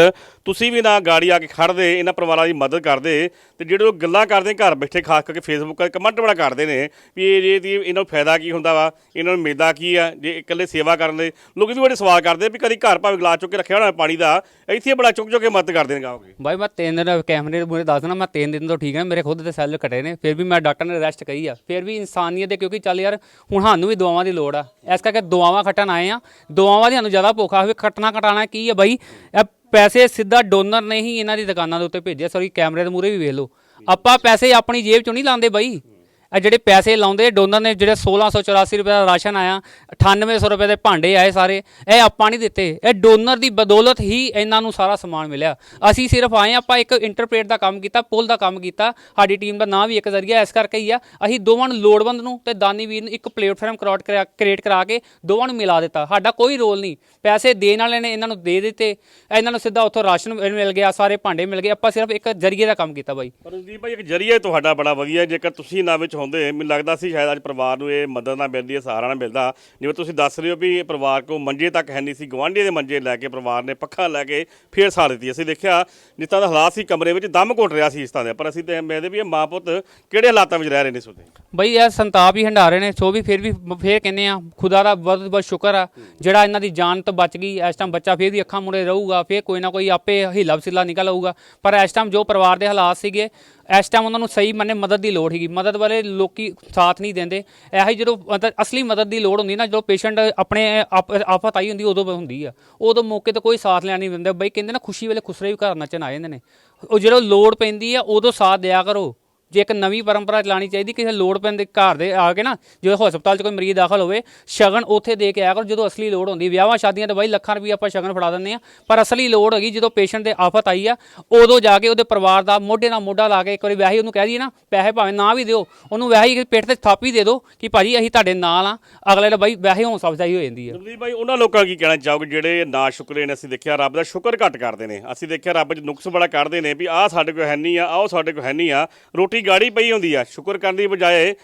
Speaker 2: ਤੁਸੀਂ ਵੀ ਨਾ ਗਾੜੀ ਆ ਕੇ ਖੜਦੇ, ਇਹਨਾਂ ਪਰਿਵਾਰਾਂ ਦੀ ਮਦਦ ਕਰਦੇ, ਤੇ ਜਿਹੜੇ ਲੋਕ ਗੱਲਾਂ ਕਰਦੇ, ਘਰ ਬੈਠੇ ਖਾਸ ਕਰਕੇ ਫੇਸਬੁੱਕ 'ਤੇ ਕਮੈਂਟ ਬੜਾ ਕਰਦੇ ਨੇ ਵੀ ਇਹ ਇਹ ਦੀ ਇਹਨਾਂ ਨੂੰ ਫਾਇਦਾ ਕੀ ਹੁੰਦਾ ਵਾ? ਇਹਨਾਂ ਨੂੰ ਮਿਲਦਾ ਕੀ ਆ? ਜੇ ਇਕੱਲੇ ਸੇਵਾ ਕਰਨ ਦੇ ਲੋਕ ਵੀ ਬੜੇ ਸਵਾਲ ਕਰਦੇ ਵੀ ਕਦੀ ਘਰ ਭਾਵੇਂ ਗਲਾਸ ਚੁੱਕ ਕੇ ਰੱਖਿਆ ਹੋਣਾ ਪਾਣੀ ਦਾ, ਇੱਥੇ ਬੜਾ ਚੁੱਕ ਚੁੱਕ ਕੇ ਮਦਦ ਕਰਦੇ ਨੇ ਗਾਓਗੇ?
Speaker 4: ਬਾਈ, ਮੈਂ ਤਿੰਨ ਦਿਨ ਕੈਮਰੇ ਦੇ ਮੂਹਰੇ ਦੱਸ ਦੇਣਾ ਮੈਂ ਤਿੰਨ ਦਿਨ ਤੋਂ ਠੀਕ ਹਾਂ ਮੇਰੇ ਖੁਦ ਦੇ ਸੈੱਲ ਘਟੇ ਨੇ, ਫਿਰ ਵੀ ਮੈਂ ਡਾਕਟਰ ਨੇ ਰੈਸਟ ਕਹੀ ਆ। ਫਿਰ ਵੀ ਇਨਸਾਨੀਅਤ ਦੇ, ਕਿਉਂਕਿ ਚੱਲ ਯਾਰ, ਹੁਣ ਸਾਨੂੰ ਵੀ ਦੁਆਵਾਂ ਦੀ ਲੋੜ ਆ। ਇਸ ਕਰਕੇ ਦੁਆਵਾਂ ਖੱਟਣ ਆਏ ਆ, ਦੁਆਵਾਂ ਦੀ ਸਾਨੂੰ ਜ਼ਿਆਦਾ ਭੁੱਖ ਆ ਵੀ ਖੱਟਣਾ ਘਟਾਣਾ ਕੀ ਆ ਬਾਈ? ਇਹ ਪੈਸੇ ਸਿੱਧਾ ਡੋਨਰ ਨੇ ਹੀ ਇਹਨਾਂ ਦੀ ਦੁਕਾਨਾਂ ਦੇ ਉੱਤੇ ਭੇਜਿਆ। ਸੌਰੀ ਕੈਮਰੇ ਦੇ ਮੂਹਰੇ ਵੀ ਵੇਖ ਲਓ। ਆਪਾਂ ਪੈਸੇ ਆਪਣੀ ਜੇਬ ਚੋਂ ਨਹੀਂ ਲਾਉਂਦੇ ਬਾਈ। ਇਹ ਜਿਹੜੇ ਪੈਸੇ ਲਾਉਂਦੇ, ਡੋਨਰ ਨੇ ਜਿਹੜੇ 1684 ਰੁਪਏ ਦਾ ਰਾਸ਼ਨ ਆਇਆ 9800 ਰੁਪਏ ਦੇ ਭਾਂਡੇ ਆਏ ਸਾਰੇ, ਇਹ ਆਪਾਂ ਨਹੀਂ ਦਿੱਤੇ। ਇਹ ਡੋਨਰ ਦੀ ਬਦੌਲਤ ਹੀ ਇਹਨਾਂ ਨੂੰ ਸਾਰਾ ਸਮਾਨ ਮਿਲਿਆ। ਅਸੀਂ ਸਿਰਫ ਆਏ, ਆਪਾਂ ਇੱਕ ਇੰਟਰਪ੍ਰੀਟ ਦਾ ਕੰਮ ਕੀਤਾ, ਪੁੱਲ ਦਾ ਕੰਮ ਕੀਤਾ। ਸਾਡੀ ਟੀਮ ਦਾ ਨਾਂ ਵੀ ਇੱਕ ਜ਼ਰੀਆ ਇਸ ਕਰਕੇ ਹੀ ਆ। ਅਸੀਂ ਦੋਵਾਂ ਨੂੰ ਲੋੜਵੰਦ ਨੂੰ ਤੇ ਦਾਨੀ ਵੀਰ ਨੂੰ ਇੱਕ ਪਲੇਟਫਾਰਮ ਕ੍ਰਾਟ ਕ੍ਰੀਏਟ ਕਰਾ ਕੇ ਦੋਵਾਂ ਨੂੰ ਮਿਲਾ ਦਿੱਤਾ। ਸਾਡਾ ਕੋਈ ਰੋਲ ਨਹੀਂ। ਪੈਸੇ ਦੇਣ ਵਾਲੇ ਨੇ ਇਹਨਾਂ ਨੂੰ ਦੇ ਦਿੱਤੇ। ਇਹਨਾਂ ਨੂੰ ਸਿੱਧਾ ਉੱਥੋਂ ਰਾਸ਼ਨ ਮਿਲ ਗਿਆ, ਸਾਰੇ ਭਾਂਡੇ ਮਿਲ ਗਏ। ਆਪਾਂ ਸਿਰਫ ਇੱਕ ਜ਼ਰੀਏ ਦਾ ਕੰਮ ਕੀਤਾ ਬਾਈ।
Speaker 2: ਪਰ ਰਣਦੀਪ ਭਾਈ, ਇੱਕ ਜਰੀਆ ਤੁਹਾਡਾ ਬੜਾ ਵਧੀਆ। ਜੇਕਰ ਤੁਸੀਂ ਨਾ ਵਿੱਚ ਹੁੰਦੇ, ਮੈਨੂੰ ਲੱਗਦਾ ਸੀ ਸ਼ਾਇਦ ਅੱਜ ਪਰਿਵਾਰ ਨੂੰ ਇਹ ਮਦਦ ਨਾ ਮਿਲਦੀ ਹੈ ਸਹਾਰਾ ਨਾ ਮਿਲਦਾ। ਜਿਵੇਂ ਤੁਸੀਂ ਦੱਸ ਰਹੇ ਹੋ ਵੀ ਇਹ ਪਰਿਵਾਰ ਕੋ ਮੰਜੇ ਤੱਕ ਹੈ ਨਹੀਂ ਸੀ ਗਵਾਂਢੀ ਦੇ ਮੰਜੇ ਲੈ ਕੇ, ਪਰਿਵਾਰ ਨੇ ਪੱਖਾ ਲੈ ਕੇ ਫੇਰ ਸਾਰ ਦਿੱਤੀ। ਅਸੀਂ ਦੇਖਿਆ ਜਿਸ ਤਰ੍ਹਾਂ ਦਾ ਹਾਲਾਤ ਸੀ, ਕਮਰੇ ਵਿੱਚ ਦਮ ਘੁੱਟ ਰਿਹਾ ਸੀ ਇਸ ਤਰ੍ਹਾਂ ਦੇ। ਪਰ ਅਸੀਂ ਤੇ ਮੈਂ ਵੀ ਇਹ ਮਾਂ ਪੁੱਤ ਕਿਹੜੇ ਹਾਲਾਤਾਂ ਵਿੱਚ ਰਹਿ ਰਹੇ ਨੇ ਸੋਦੇ
Speaker 4: ਬਈ ਇਹ ਸੰਤਾਪ ਹੀ ਹੰਡਾਰੇ ਨੇ, ਸੋ ਵੀ ਫਿਰ ਵੀ ਫੇਰ ਕਹਿੰਦੇ ਆ, ਖੁਦਾ ਦਾ ਬਹੁਤ ਬਹੁਤ ਸ਼ੁਕਰ ਆ, ਜਿਹੜਾ ਇਹਨਾਂ ਦੀ ਜਾਨ ਤੋਂ ਬਚ ਗਈ, ਇਸ ਟਾਈਮ ਬੱਚਾ ਫੇਰ ਵੀ ਅੱਖਾਂ ਮੁੜੇ ਰਹੂਗਾ, ਫੇਰ ਕੋਈ ਨਾ ਕੋਈ ਆਪੇ ਹੀਲਾ ਵਸੀਲਾ ਨਿਕਲ ਆਊਗਾ। ਪਰ ਇਸ ਟਾਈਮ ਜੋ ਪਰਿਵਾਰ ਦੇ ਹਾਲਾਤ ਸੀਗੇ, ਇਸ ਟਾਈਮ ਉਹਨਾਂ ਨੂੰ ਸਹੀ ਮੰਨੇ ਮਦਦ ਦੀ ਲੋੜ ਸੀਗੀ। ਮਦਦ ਵਾਲੇ ਲੋਕੀ ਸਾਥ ਨਹੀਂ ਦਿੰਦੇ। ਇਹੋ ਹੀ ਜਦੋਂ ਮਤਲਬ ਅਸਲੀ ਮਦਦ ਦੀ ਲੋੜ ਹੁੰਦੀ ਨਾ, ਜਦੋਂ ਪੇਸ਼ੈਂਟ ਆਪਣੇ ਆਪ- ਆਫਤ ਆਈ ਹੁੰਦੀ, ਉਦੋਂ ਹੁੰਦੀ ਆ। ਉਦੋਂ ਮੌਕੇ ਤੇ ਕੋਈ ਸਾਥ ਲੈਣ ਨਹੀਂ ਦਿੰਦਾ। ਬਈ ਕਹਿੰਦੇ ਨਾ ਖੁਸ਼ੀ ਵੇਲੇ ਖੁਸਰੇ ਵੀ ਘਰ ਨੱਚਣ ਆ ਜਾਂਦੇ ਨੇ। ਉਹ ਜਦੋਂ ਲੋੜ ਪੈਂਦੀ ਆ, ਉਦੋਂ ਸਾਥ ਦਿਆ ਕਰੋ। ਜੇ ਇੱਕ ਨਵੀਂ ਪਰੰਪਰਾ ਚਲਾਣੀ ਚਾਹੀਦੀ, ਕਿਸੇ ਲੋੜ ਪੈਂਦੇ ਘਰ ਦੇ ਆ ਕੇ ਨਾ, ਜਦੋਂ ਹਸਪਤਾਲ 'ਚ ਕੋਈ ਮਰੀਜ਼ ਦਾਖਲ ਹੋਵੇ, ਸ਼ਗਨ ਉੱਥੇ ਦੇ ਕੇ ਆਇਆ ਕਰੋ, ਜਦੋਂ ਅਸਲੀ ਲੋੜ ਹੁੰਦੀ। ਵਿਆਹਾਂ ਸ਼ਾਦੀਆਂ ਤੇ ਬਾਈ ਲੱਖਾਂ ਰੁਪਏ ਆਪਾਂ ਸ਼ਗਨ ਫੜਾ ਦਿੰਦੇ ਆ ਪਰ ਅਸਲੀ ਲੋੜ ਹੈਗੀ ਜਦੋਂ ਪੇਸ਼ੈਂਟ ਦੇ ਆਫਤ ਆਈ ਆ, ਉਦੋਂ ਜਾ ਕੇ ਉਹਦੇ ਪਰਿਵਾਰ ਦਾ ਮੋਢੇ ਨਾਲ ਮੋਢਾ ਲਾ ਕੇ ਇੱਕ ਵਾਰੀ ਵੈਸੇ ਉਹਨੂੰ ਕਹਿ ਦਈਏ ਨਾ, ਪੈਸੇ ਭਾਵੇਂ ਨਾ ਵੀ ਦਿਓ, ਉਹਨੂੰ ਵੈਸੇ ਹੀ ਪੇਟ ਤੇ ਥਾਪੀ ਦੇ ਦਿਓ ਕਿ ਭਾਜੀ ਅਸੀਂ ਤੁਹਾਡੇ ਨਾਲ ਆ, ਅਗਲੇ ਦਾ ਬਾਈ ਵੈਸੇ ਹੌਸਲਾ ਅਫਜ਼ਾਈ ਹੋ ਜਾਂਦੀ ਹੈ
Speaker 2: ਨਵਦੀਪ ਭਾਈ ਉਹਨਾਂ ਲੋਕਾਂ ਕੀ ਕਹਿਣਾ ਚਾਹੋਗੇ ਜਿਹੜੇ ਨਾ ਸ਼ੁਕਰੇ ਨੇ, ਅਸੀਂ ਦੇਖਿਆ ਰੱਬ ਦਾ ਸ਼ੁਕਰ ਘੱਟ ਕਰਦੇ ਨੇ। ਅਸੀਂ ਦੇਖਿਆ ਰੱਬ 'ਚ ਨੁਕਸ ਬੜਾ ਕੱਢਦੇ ਨੇ ਵੀ ਆਹ ਸਾਡੇ ਕੋਲ ਹੈ ਨਹੀਂ ਆ, ਆਹ ਸਾਡੇ ਕੋਲ ਹੈ ਨਹੀਂ ਆ, ਰੋਟੀ ਗਾੜੀ ਪਈ ਹੁੰਦੀ ਆ, ਸ਼ੁਕਰ ਕਰਨ ਦੀ ਬਜਾਏ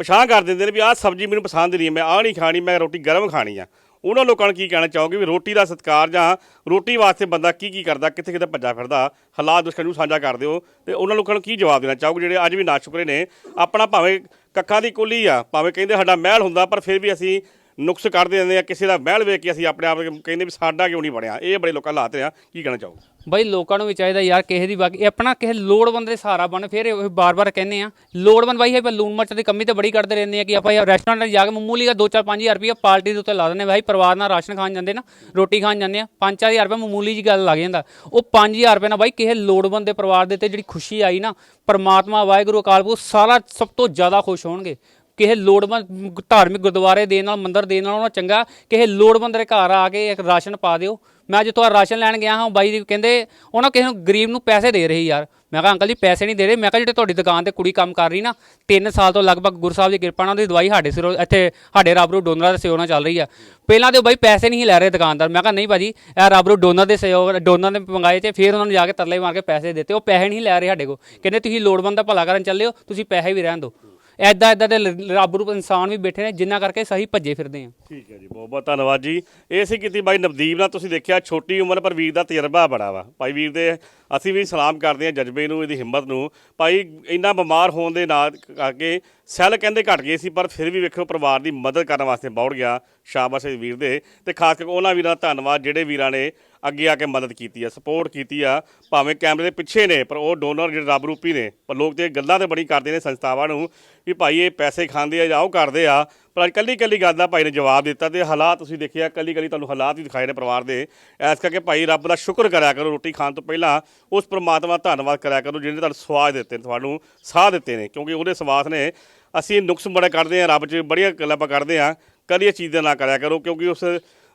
Speaker 2: ਪਛਾਣ ਕਰ ਦਿੰਦੇ ਨੇ ਵੀ ਆਹ ਸਬਜ਼ੀ ਮੈਨੂੰ ਪਸੰਦ ਨਹੀਂ ਹੈ, ਮੈਂ ਆਹ ਨਹੀਂ ਖਾਣੀ, ਮੈਂ ਰੋਟੀ ਗਰਮ ਖਾਣੀ ਆ। ਉਹਨਾਂ ਲੋਕਾਂ ਨੂੰ ਕੀ ਕਹਿਣਾ ਚਾਹੋਗੇ ਵੀ ਰੋਟੀ ਦਾ ਸਤਿਕਾਰ ਜਾਂ ਰੋਟੀ ਵਾਸਤੇ ਬੰਦਾ ਕੀ ਕੀ ਕਰਦਾ, ਕਿੱਥੇ ਕਿੱਥੇ ਭੱਜਾ ਫਿਰਦਾ, ਹਾਲਾਤ ਦਰਸ਼ਕਾਂ ਨੂੰ ਸਾਂਝਾ ਕਰ ਦਿਓ ਤੇ ਉਹਨਾਂ ਲੋਕਾਂ ਨੂੰ ਕੀ ਜਵਾਬ ਦੇਣਾ ਚਾਹੋਗੇ ਜਿਹੜੇ ਅੱਜ ਵੀ ਨਾ ਸ਼ੁਕਰੇ ਨੇ, ਆਪਣਾ ਭਾਵੇਂ ਕੱਖਾਂ ਦੀ ਕੁੱਲੀ ਆ, ਭਾਵੇਂ ਕਹਿੰਦੇ ਸਾਡਾ ਮਹਿਲ ਹੁੰਦਾ, ਪਰ ਫਿਰ ਵੀ ਅਸੀਂ ਨੁਕਸ ਕੱਢਦੇ ਜਾਂਦੇ ਆ, ਕਿਸੇ ਦਾ ਮਹਿਲ ਵੇਖ ਕੇ ਅਸੀਂ ਆਪਣੇ ਆਪ ਕਹਿੰਦੇ ਵੀ ਸਾਡਾ ਕਿਉਂ ਨਹੀਂ ਬਣਿਆ? ਇਹ ਬੜੇ ਲੋਕਾਂ ਹਾਲਾਤ ਆ, ਕੀ ਕਹਿਣਾ ਚਾਹੋਗੇ?
Speaker 4: ਬਾਈ ਲੋਕਾਂ ਨੂੰ ਵੀ ਚਾਹੀਦਾ ਯਾਰ ਕਿਸੇ ਦੀ ਬਾਕੀ ਆਪਣਾ ਕਿਸੇ ਲੋੜਵੰਦ ਦੇ ਸਹਾਰਾ ਬਣ, ਫਿਰ ਇਹ ਬਾਰ-ਬਾਰ ਕਹਿੰਦੇ ਆ, ਲੋੜਵੰਦ ਬਾਈ ਇਹ ਲੂਣ ਮਰਚ ਦੀ ਕਮੀ ਤੇ ਬੜੀ ਕਰਦੇ ਰਹਿੰਦੇ ਆ ਕਿ ਆਪਾਂ ਰੈਸਟੋਰੈਂਟ ਜਾ ਕੇ ਮਾਮੂਲੀ ਦਾ 2-4 5000 ਰੁਪਏ ਪਾਰਟੀ ਦੇ ਉੱਤੇ ਲਾ ਦਿੰਦੇ ਆ, ਬਾਈ ਪਰਿਵਾਰ ਨਾਲ ਰਾਸ਼ਨ ਖਾਣ ਜਾਂਦੇ ਨਾ, ਰੋਟੀ ਖਾਣ ਜਾਂਦੇ ਆ 5-4000 ਰੁਪਏ ਮਾਮੂਲੀ ਜੀ ਗੱਲ ਲੱਗ ਜਾਂਦਾ। ਉਹ 5000 ਰੁਪਏ ਨਾਲ ਬਾਈ ਕਿਸੇ ਲੋੜਵੰਦ ਦੇ ਪਰਿਵਾਰ ਦੇ ਤੇ ਜਿਹੜੀ ਖੁਸ਼ੀ ਆਈ ਨਾ, ਪਰਮਾਤਮਾ, ਵਾਹਿਗੁਰੂ, ਅਕਾਲ ਪੁਰਖ ਸਾਰਾ ਸਭ ਤੋਂ ਜ਼ਿਆਦਾ ਖੁਸ਼ ਹੋਣਗੇ। ਕਿਸੇ ਲੋੜਵੰਦ ਧਾਰਮਿਕ ਗੁਰਦੁਆਰੇ ਦੇ ਨਾਲ, ਮੰਦਿਰ ਦੇ ਨਾਲ ਉਹਨਾਂ ਚੰਗਾ, ਕਿਸੇ ਲੋੜਵੰਦ ਦੇ ਘਰ ਆ ਕੇ ਇੱਕ ਰਾਸ਼ਨ ਪਾ ਦਿਓ। ਮੈਂ ਜਿੱਥੋਂ ਆਹ ਰਾਸ਼ਨ ਲੈਣ ਗਿਆ ਹਾਂ, ਬਾਈ ਜੀ ਕਹਿੰਦੇ ਉਹਨਾਂ ਕਿਸੇ ਨੂੰ ਗਰੀਬ ਨੂੰ ਪੈਸੇ ਦੇ ਰਹੀ ਯਾਰ। ਮੈਂ ਕਿਹਾ, ਅੰਕਲ ਜੀ ਪੈਸੇ ਨਹੀਂ ਦੇ ਰਹੇ। ਮੈਂ ਕਿਹਾ, ਜਿਹੜੇ ਤੁਹਾਡੀ ਦੁਕਾਨ ਤੇ ਕੁੜੀ ਕੰਮ ਕਰ ਰਹੀ ਨਾ 3 ਸਾਲ ਤੋਂ ਲਗਭਗ ਗੁਰੂ ਸਾਹਿਬ ਦੀ ਕਿਰਪਾ ਨਾਲ ਉਹਦੀ ਦਵਾਈ ਸਾਡੇ ਸਿਰੋਂ, ਇੱਥੇ ਸਾਡੇ ਰੱਬ ਨੂੰ ਡੋਨਰਾਂ ਦੇ ਸਹਿਯੋਗ ਨਾਲ ਚੱਲ ਰਹੀ ਆ। ਪਹਿਲਾਂ ਤੇ ਉਹ ਬਾਈ ਪੈਸੇ ਨਹੀਂ ਸੀ ਲੈ ਰਹੇ ਦੁਕਾਨਦਾਰ। ਮੈਂ ਕਿਹਾ, ਨਹੀਂ ਭਾਜੀ, ਇਹ ਰੱਬ ਨੂੰ ਡੋਨਰ ਦੇ ਸਹਿਯੋਗ, ਡੋਨਰ ਨੇ ਮੰਗਾਏ ਤੇ ਫਿਰ ਉਹਨਾਂ ਨੂੰ ਜਾ ਕੇ ਤਰਲੇ ਮਾਰ ਕੇ ਪੈਸੇ ਦਿੱਤੇ। ਉਹ ਪੈਸੇ ਨਹੀਂ ਲੈ ਰਹੇ ਸਾਡੇ ਕੋਲ। ਕਹਿੰਦੇ, ਤੁਸੀਂ ਲੋੜਵੰਦ ਦਾ ਭਲਾ ਕਰਨ ਚੱਲੇ ਹੋ, ਤੁਸੀਂ ਪੈਸੇ ਵੀ ਰਹਿਣ ਦਿਓ। ਐਦਾਂ ਐਦਾਂ ਦੇ ਲ- ਰੱਬ ਰੂਪ ਇਨਸਾਨ ਵੀ ਬੈਠੇ ਨੇ ਜਿਨ੍ਹਾਂ ਕਰਕੇ ਸਹੀ ਭੱਜੇ ਫਿਰਦੇ ਆ
Speaker 2: ਠੀਕ ਹੈ ਜੀ, ਬਹੁਤ ਬਹੁਤ ਧੰਨਵਾਦ ਜੀ। ਇਹ ਸੀ ਕੀਤੀ ਬਾਈ ਨਵਦੀਪ ਨਾਲ, ਤੁਸੀਂ ਦੇਖਿਆ ਛੋਟੀ ਉਮਰ ਪਰ ਵੀਰ ਦਾ ਤਜਰਬਾ ਬੜਾ ਵਾ। ਭਾਈ ਵੀਰ ਦੇ ਅਸੀਂ ਵੀ ਸਲਾਮ ਕਰਦੇ ਹਾਂ ਜਜ਼ਬੇ ਨੂੰ, ਇਹਦੀ ਹਿੰਮਤ ਨੂੰ। ਭਾਈ, ਇੰਨਾ ਬਿਮਾਰ ਹੋਣ ਦੇ ਨਾਲ ਕਰਕੇ ਸੈੱਲ ਕਹਿੰਦੇ ਘਟ ਗਏ ਸੀ, ਪਰ ਫਿਰ ਵੀ ਵੇਖੋ ਪਰਿਵਾਰ ਦੀ ਮਦਦ ਕਰਨ ਵਾਸਤੇ ਬੌੜ ਗਿਆ ਸ਼ਾਬਾਸ਼ ਇਸ ਵੀਰ ਦੇ। ਤੇ ਖਾਸ ਕਰਕੇ ਉਹਨਾਂ ਵੀਰਾਂ ਦਾ ਧੰਨਵਾਦ, ਜਿਹੜੇ ਵੀਰਾਂ ਨੇ ਅੱਗੇ ਆ ਕੇ ਮਦਦ ਕੀਤੀ ਆ ਸਪੋਰਟ ਕੀਤੀ ਆ। ਭਾਵੇਂ ਕੈਮਰੇ ਦੇ ਪਿੱਛੇ ਨੇ, ਪਰ ਉਹ ਡੋਨਰ ਜਿਹੜੇ ਰੱਬ ਰੂਪੀ ਨੇ। ਪਰ ਲੋਕ ਤੇ ਗੱਲਾਂ ਤੇ ਬੜੀ ਕਰਦੇ ਨੇ ਸੰਸਥਾਵਾਂ ਨੂੰ, ਵੀ ਭਾਈ ਇਹ ਪੈਸੇ ਖਾਂਦੇ ਆ ਜਾਂ ਉਹ ਕਰਦੇ ਆ ਪਰ ਅੱਜ ਕੱਲੀ ਕੱਲੀ ਗੱਲ ਦਾ ਭਾਈ ਨੇ ਜਵਾਬ ਦਿੱਤਾ ਤੇ ਹਾਲਾਤ ਤੁਸੀਂ ਦੇਖਿਆ ਕੱਲੀ ਕੱਲੀ ਤੁਹਾਨੂੰ ਹਾਲਾਤ ਵੀ ਦਿਖਾਏ ਨੇ ਪਰਿਵਾਰ ਦੇ। ਇਸ ਕਰਕੇ ਭਾਈ ਰੱਬ ਦਾ ਸ਼ੁਕਰ ਕਰਿਆ ਕਰੋ, ਰੋਟੀ ਖਾਣ ਤੋਂ ਪਹਿਲਾਂ ਉਸ ਪ੍ਰਮਾਤਮਾ ਦਾ ਧੰਨਵਾਦ ਕਰਿਆ ਕਰੋ ਜਿਹਨੇ ਤੁਹਾਨੂੰ ਸਵਾਦ ਦਿੱਤੇ ਨੇ ਤੁਹਾਨੂੰ ਸਾਹ ਦਿੱਤੇ ਨੇ। ਕਿਉਂਕਿ ਉਹਦੇ ਸਵਾਸ ਨੇ ਅਸੀਂ ਨੁਕਸ ਬੜੇ ਕਰਦੇ ਆ ਰੱਬ 'ਚ ਬੜੀਆਂ ਗੱਲਾਂ ਆਪਾਂ ਕਰਦੇ ਆ ਕਦੀ ਇਹ ਚੀਜ਼ ਦਾ ਨਾ ਕਰਿਆ ਕਰੋ ਕਿਉਂਕਿ ਉਸ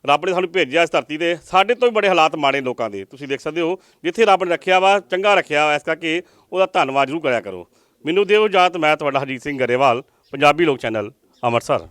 Speaker 2: ਰੱਬ ਨੇ ਸਾਨੂੰ ਭੇਜਿਆ ਇਸ ਧਰਤੀ ਤੇ। ਸਾਡੇ ਤੋਂ ਵੀ ਬੜੇ ਹਾਲਾਤ ਮਾੜੇ ਲੋਕਾਂ ਦੇ, ਤੁਸੀਂ ਦੇਖ ਸਕਦੇ ਹੋ, ਜਿੱਥੇ ਰੱਬ ਨੇ ਰੱਖਿਆ ਵਾ, ਚੰਗਾ ਰੱਖਿਆ ਵਾ ਇਸ ਕਰਕੇ ਉਹਦਾ ਧੰਨਵਾਦ ਜ਼ਰੂਰ ਕਰਿਆ ਕਰੋ। ਮੈਨੂੰ ਦਿਓ ਜਾਤ ਮੈਂ ਤੁਹਾਡਾ ਹਰਜੀਤ ਸਿੰਘ ਗਰੇਵਾਲ, ਪੰਜਾਬੀ ਲੋਕ ਚੈਨਲ। ਅੰਮ੍ਰਿਤਸਰ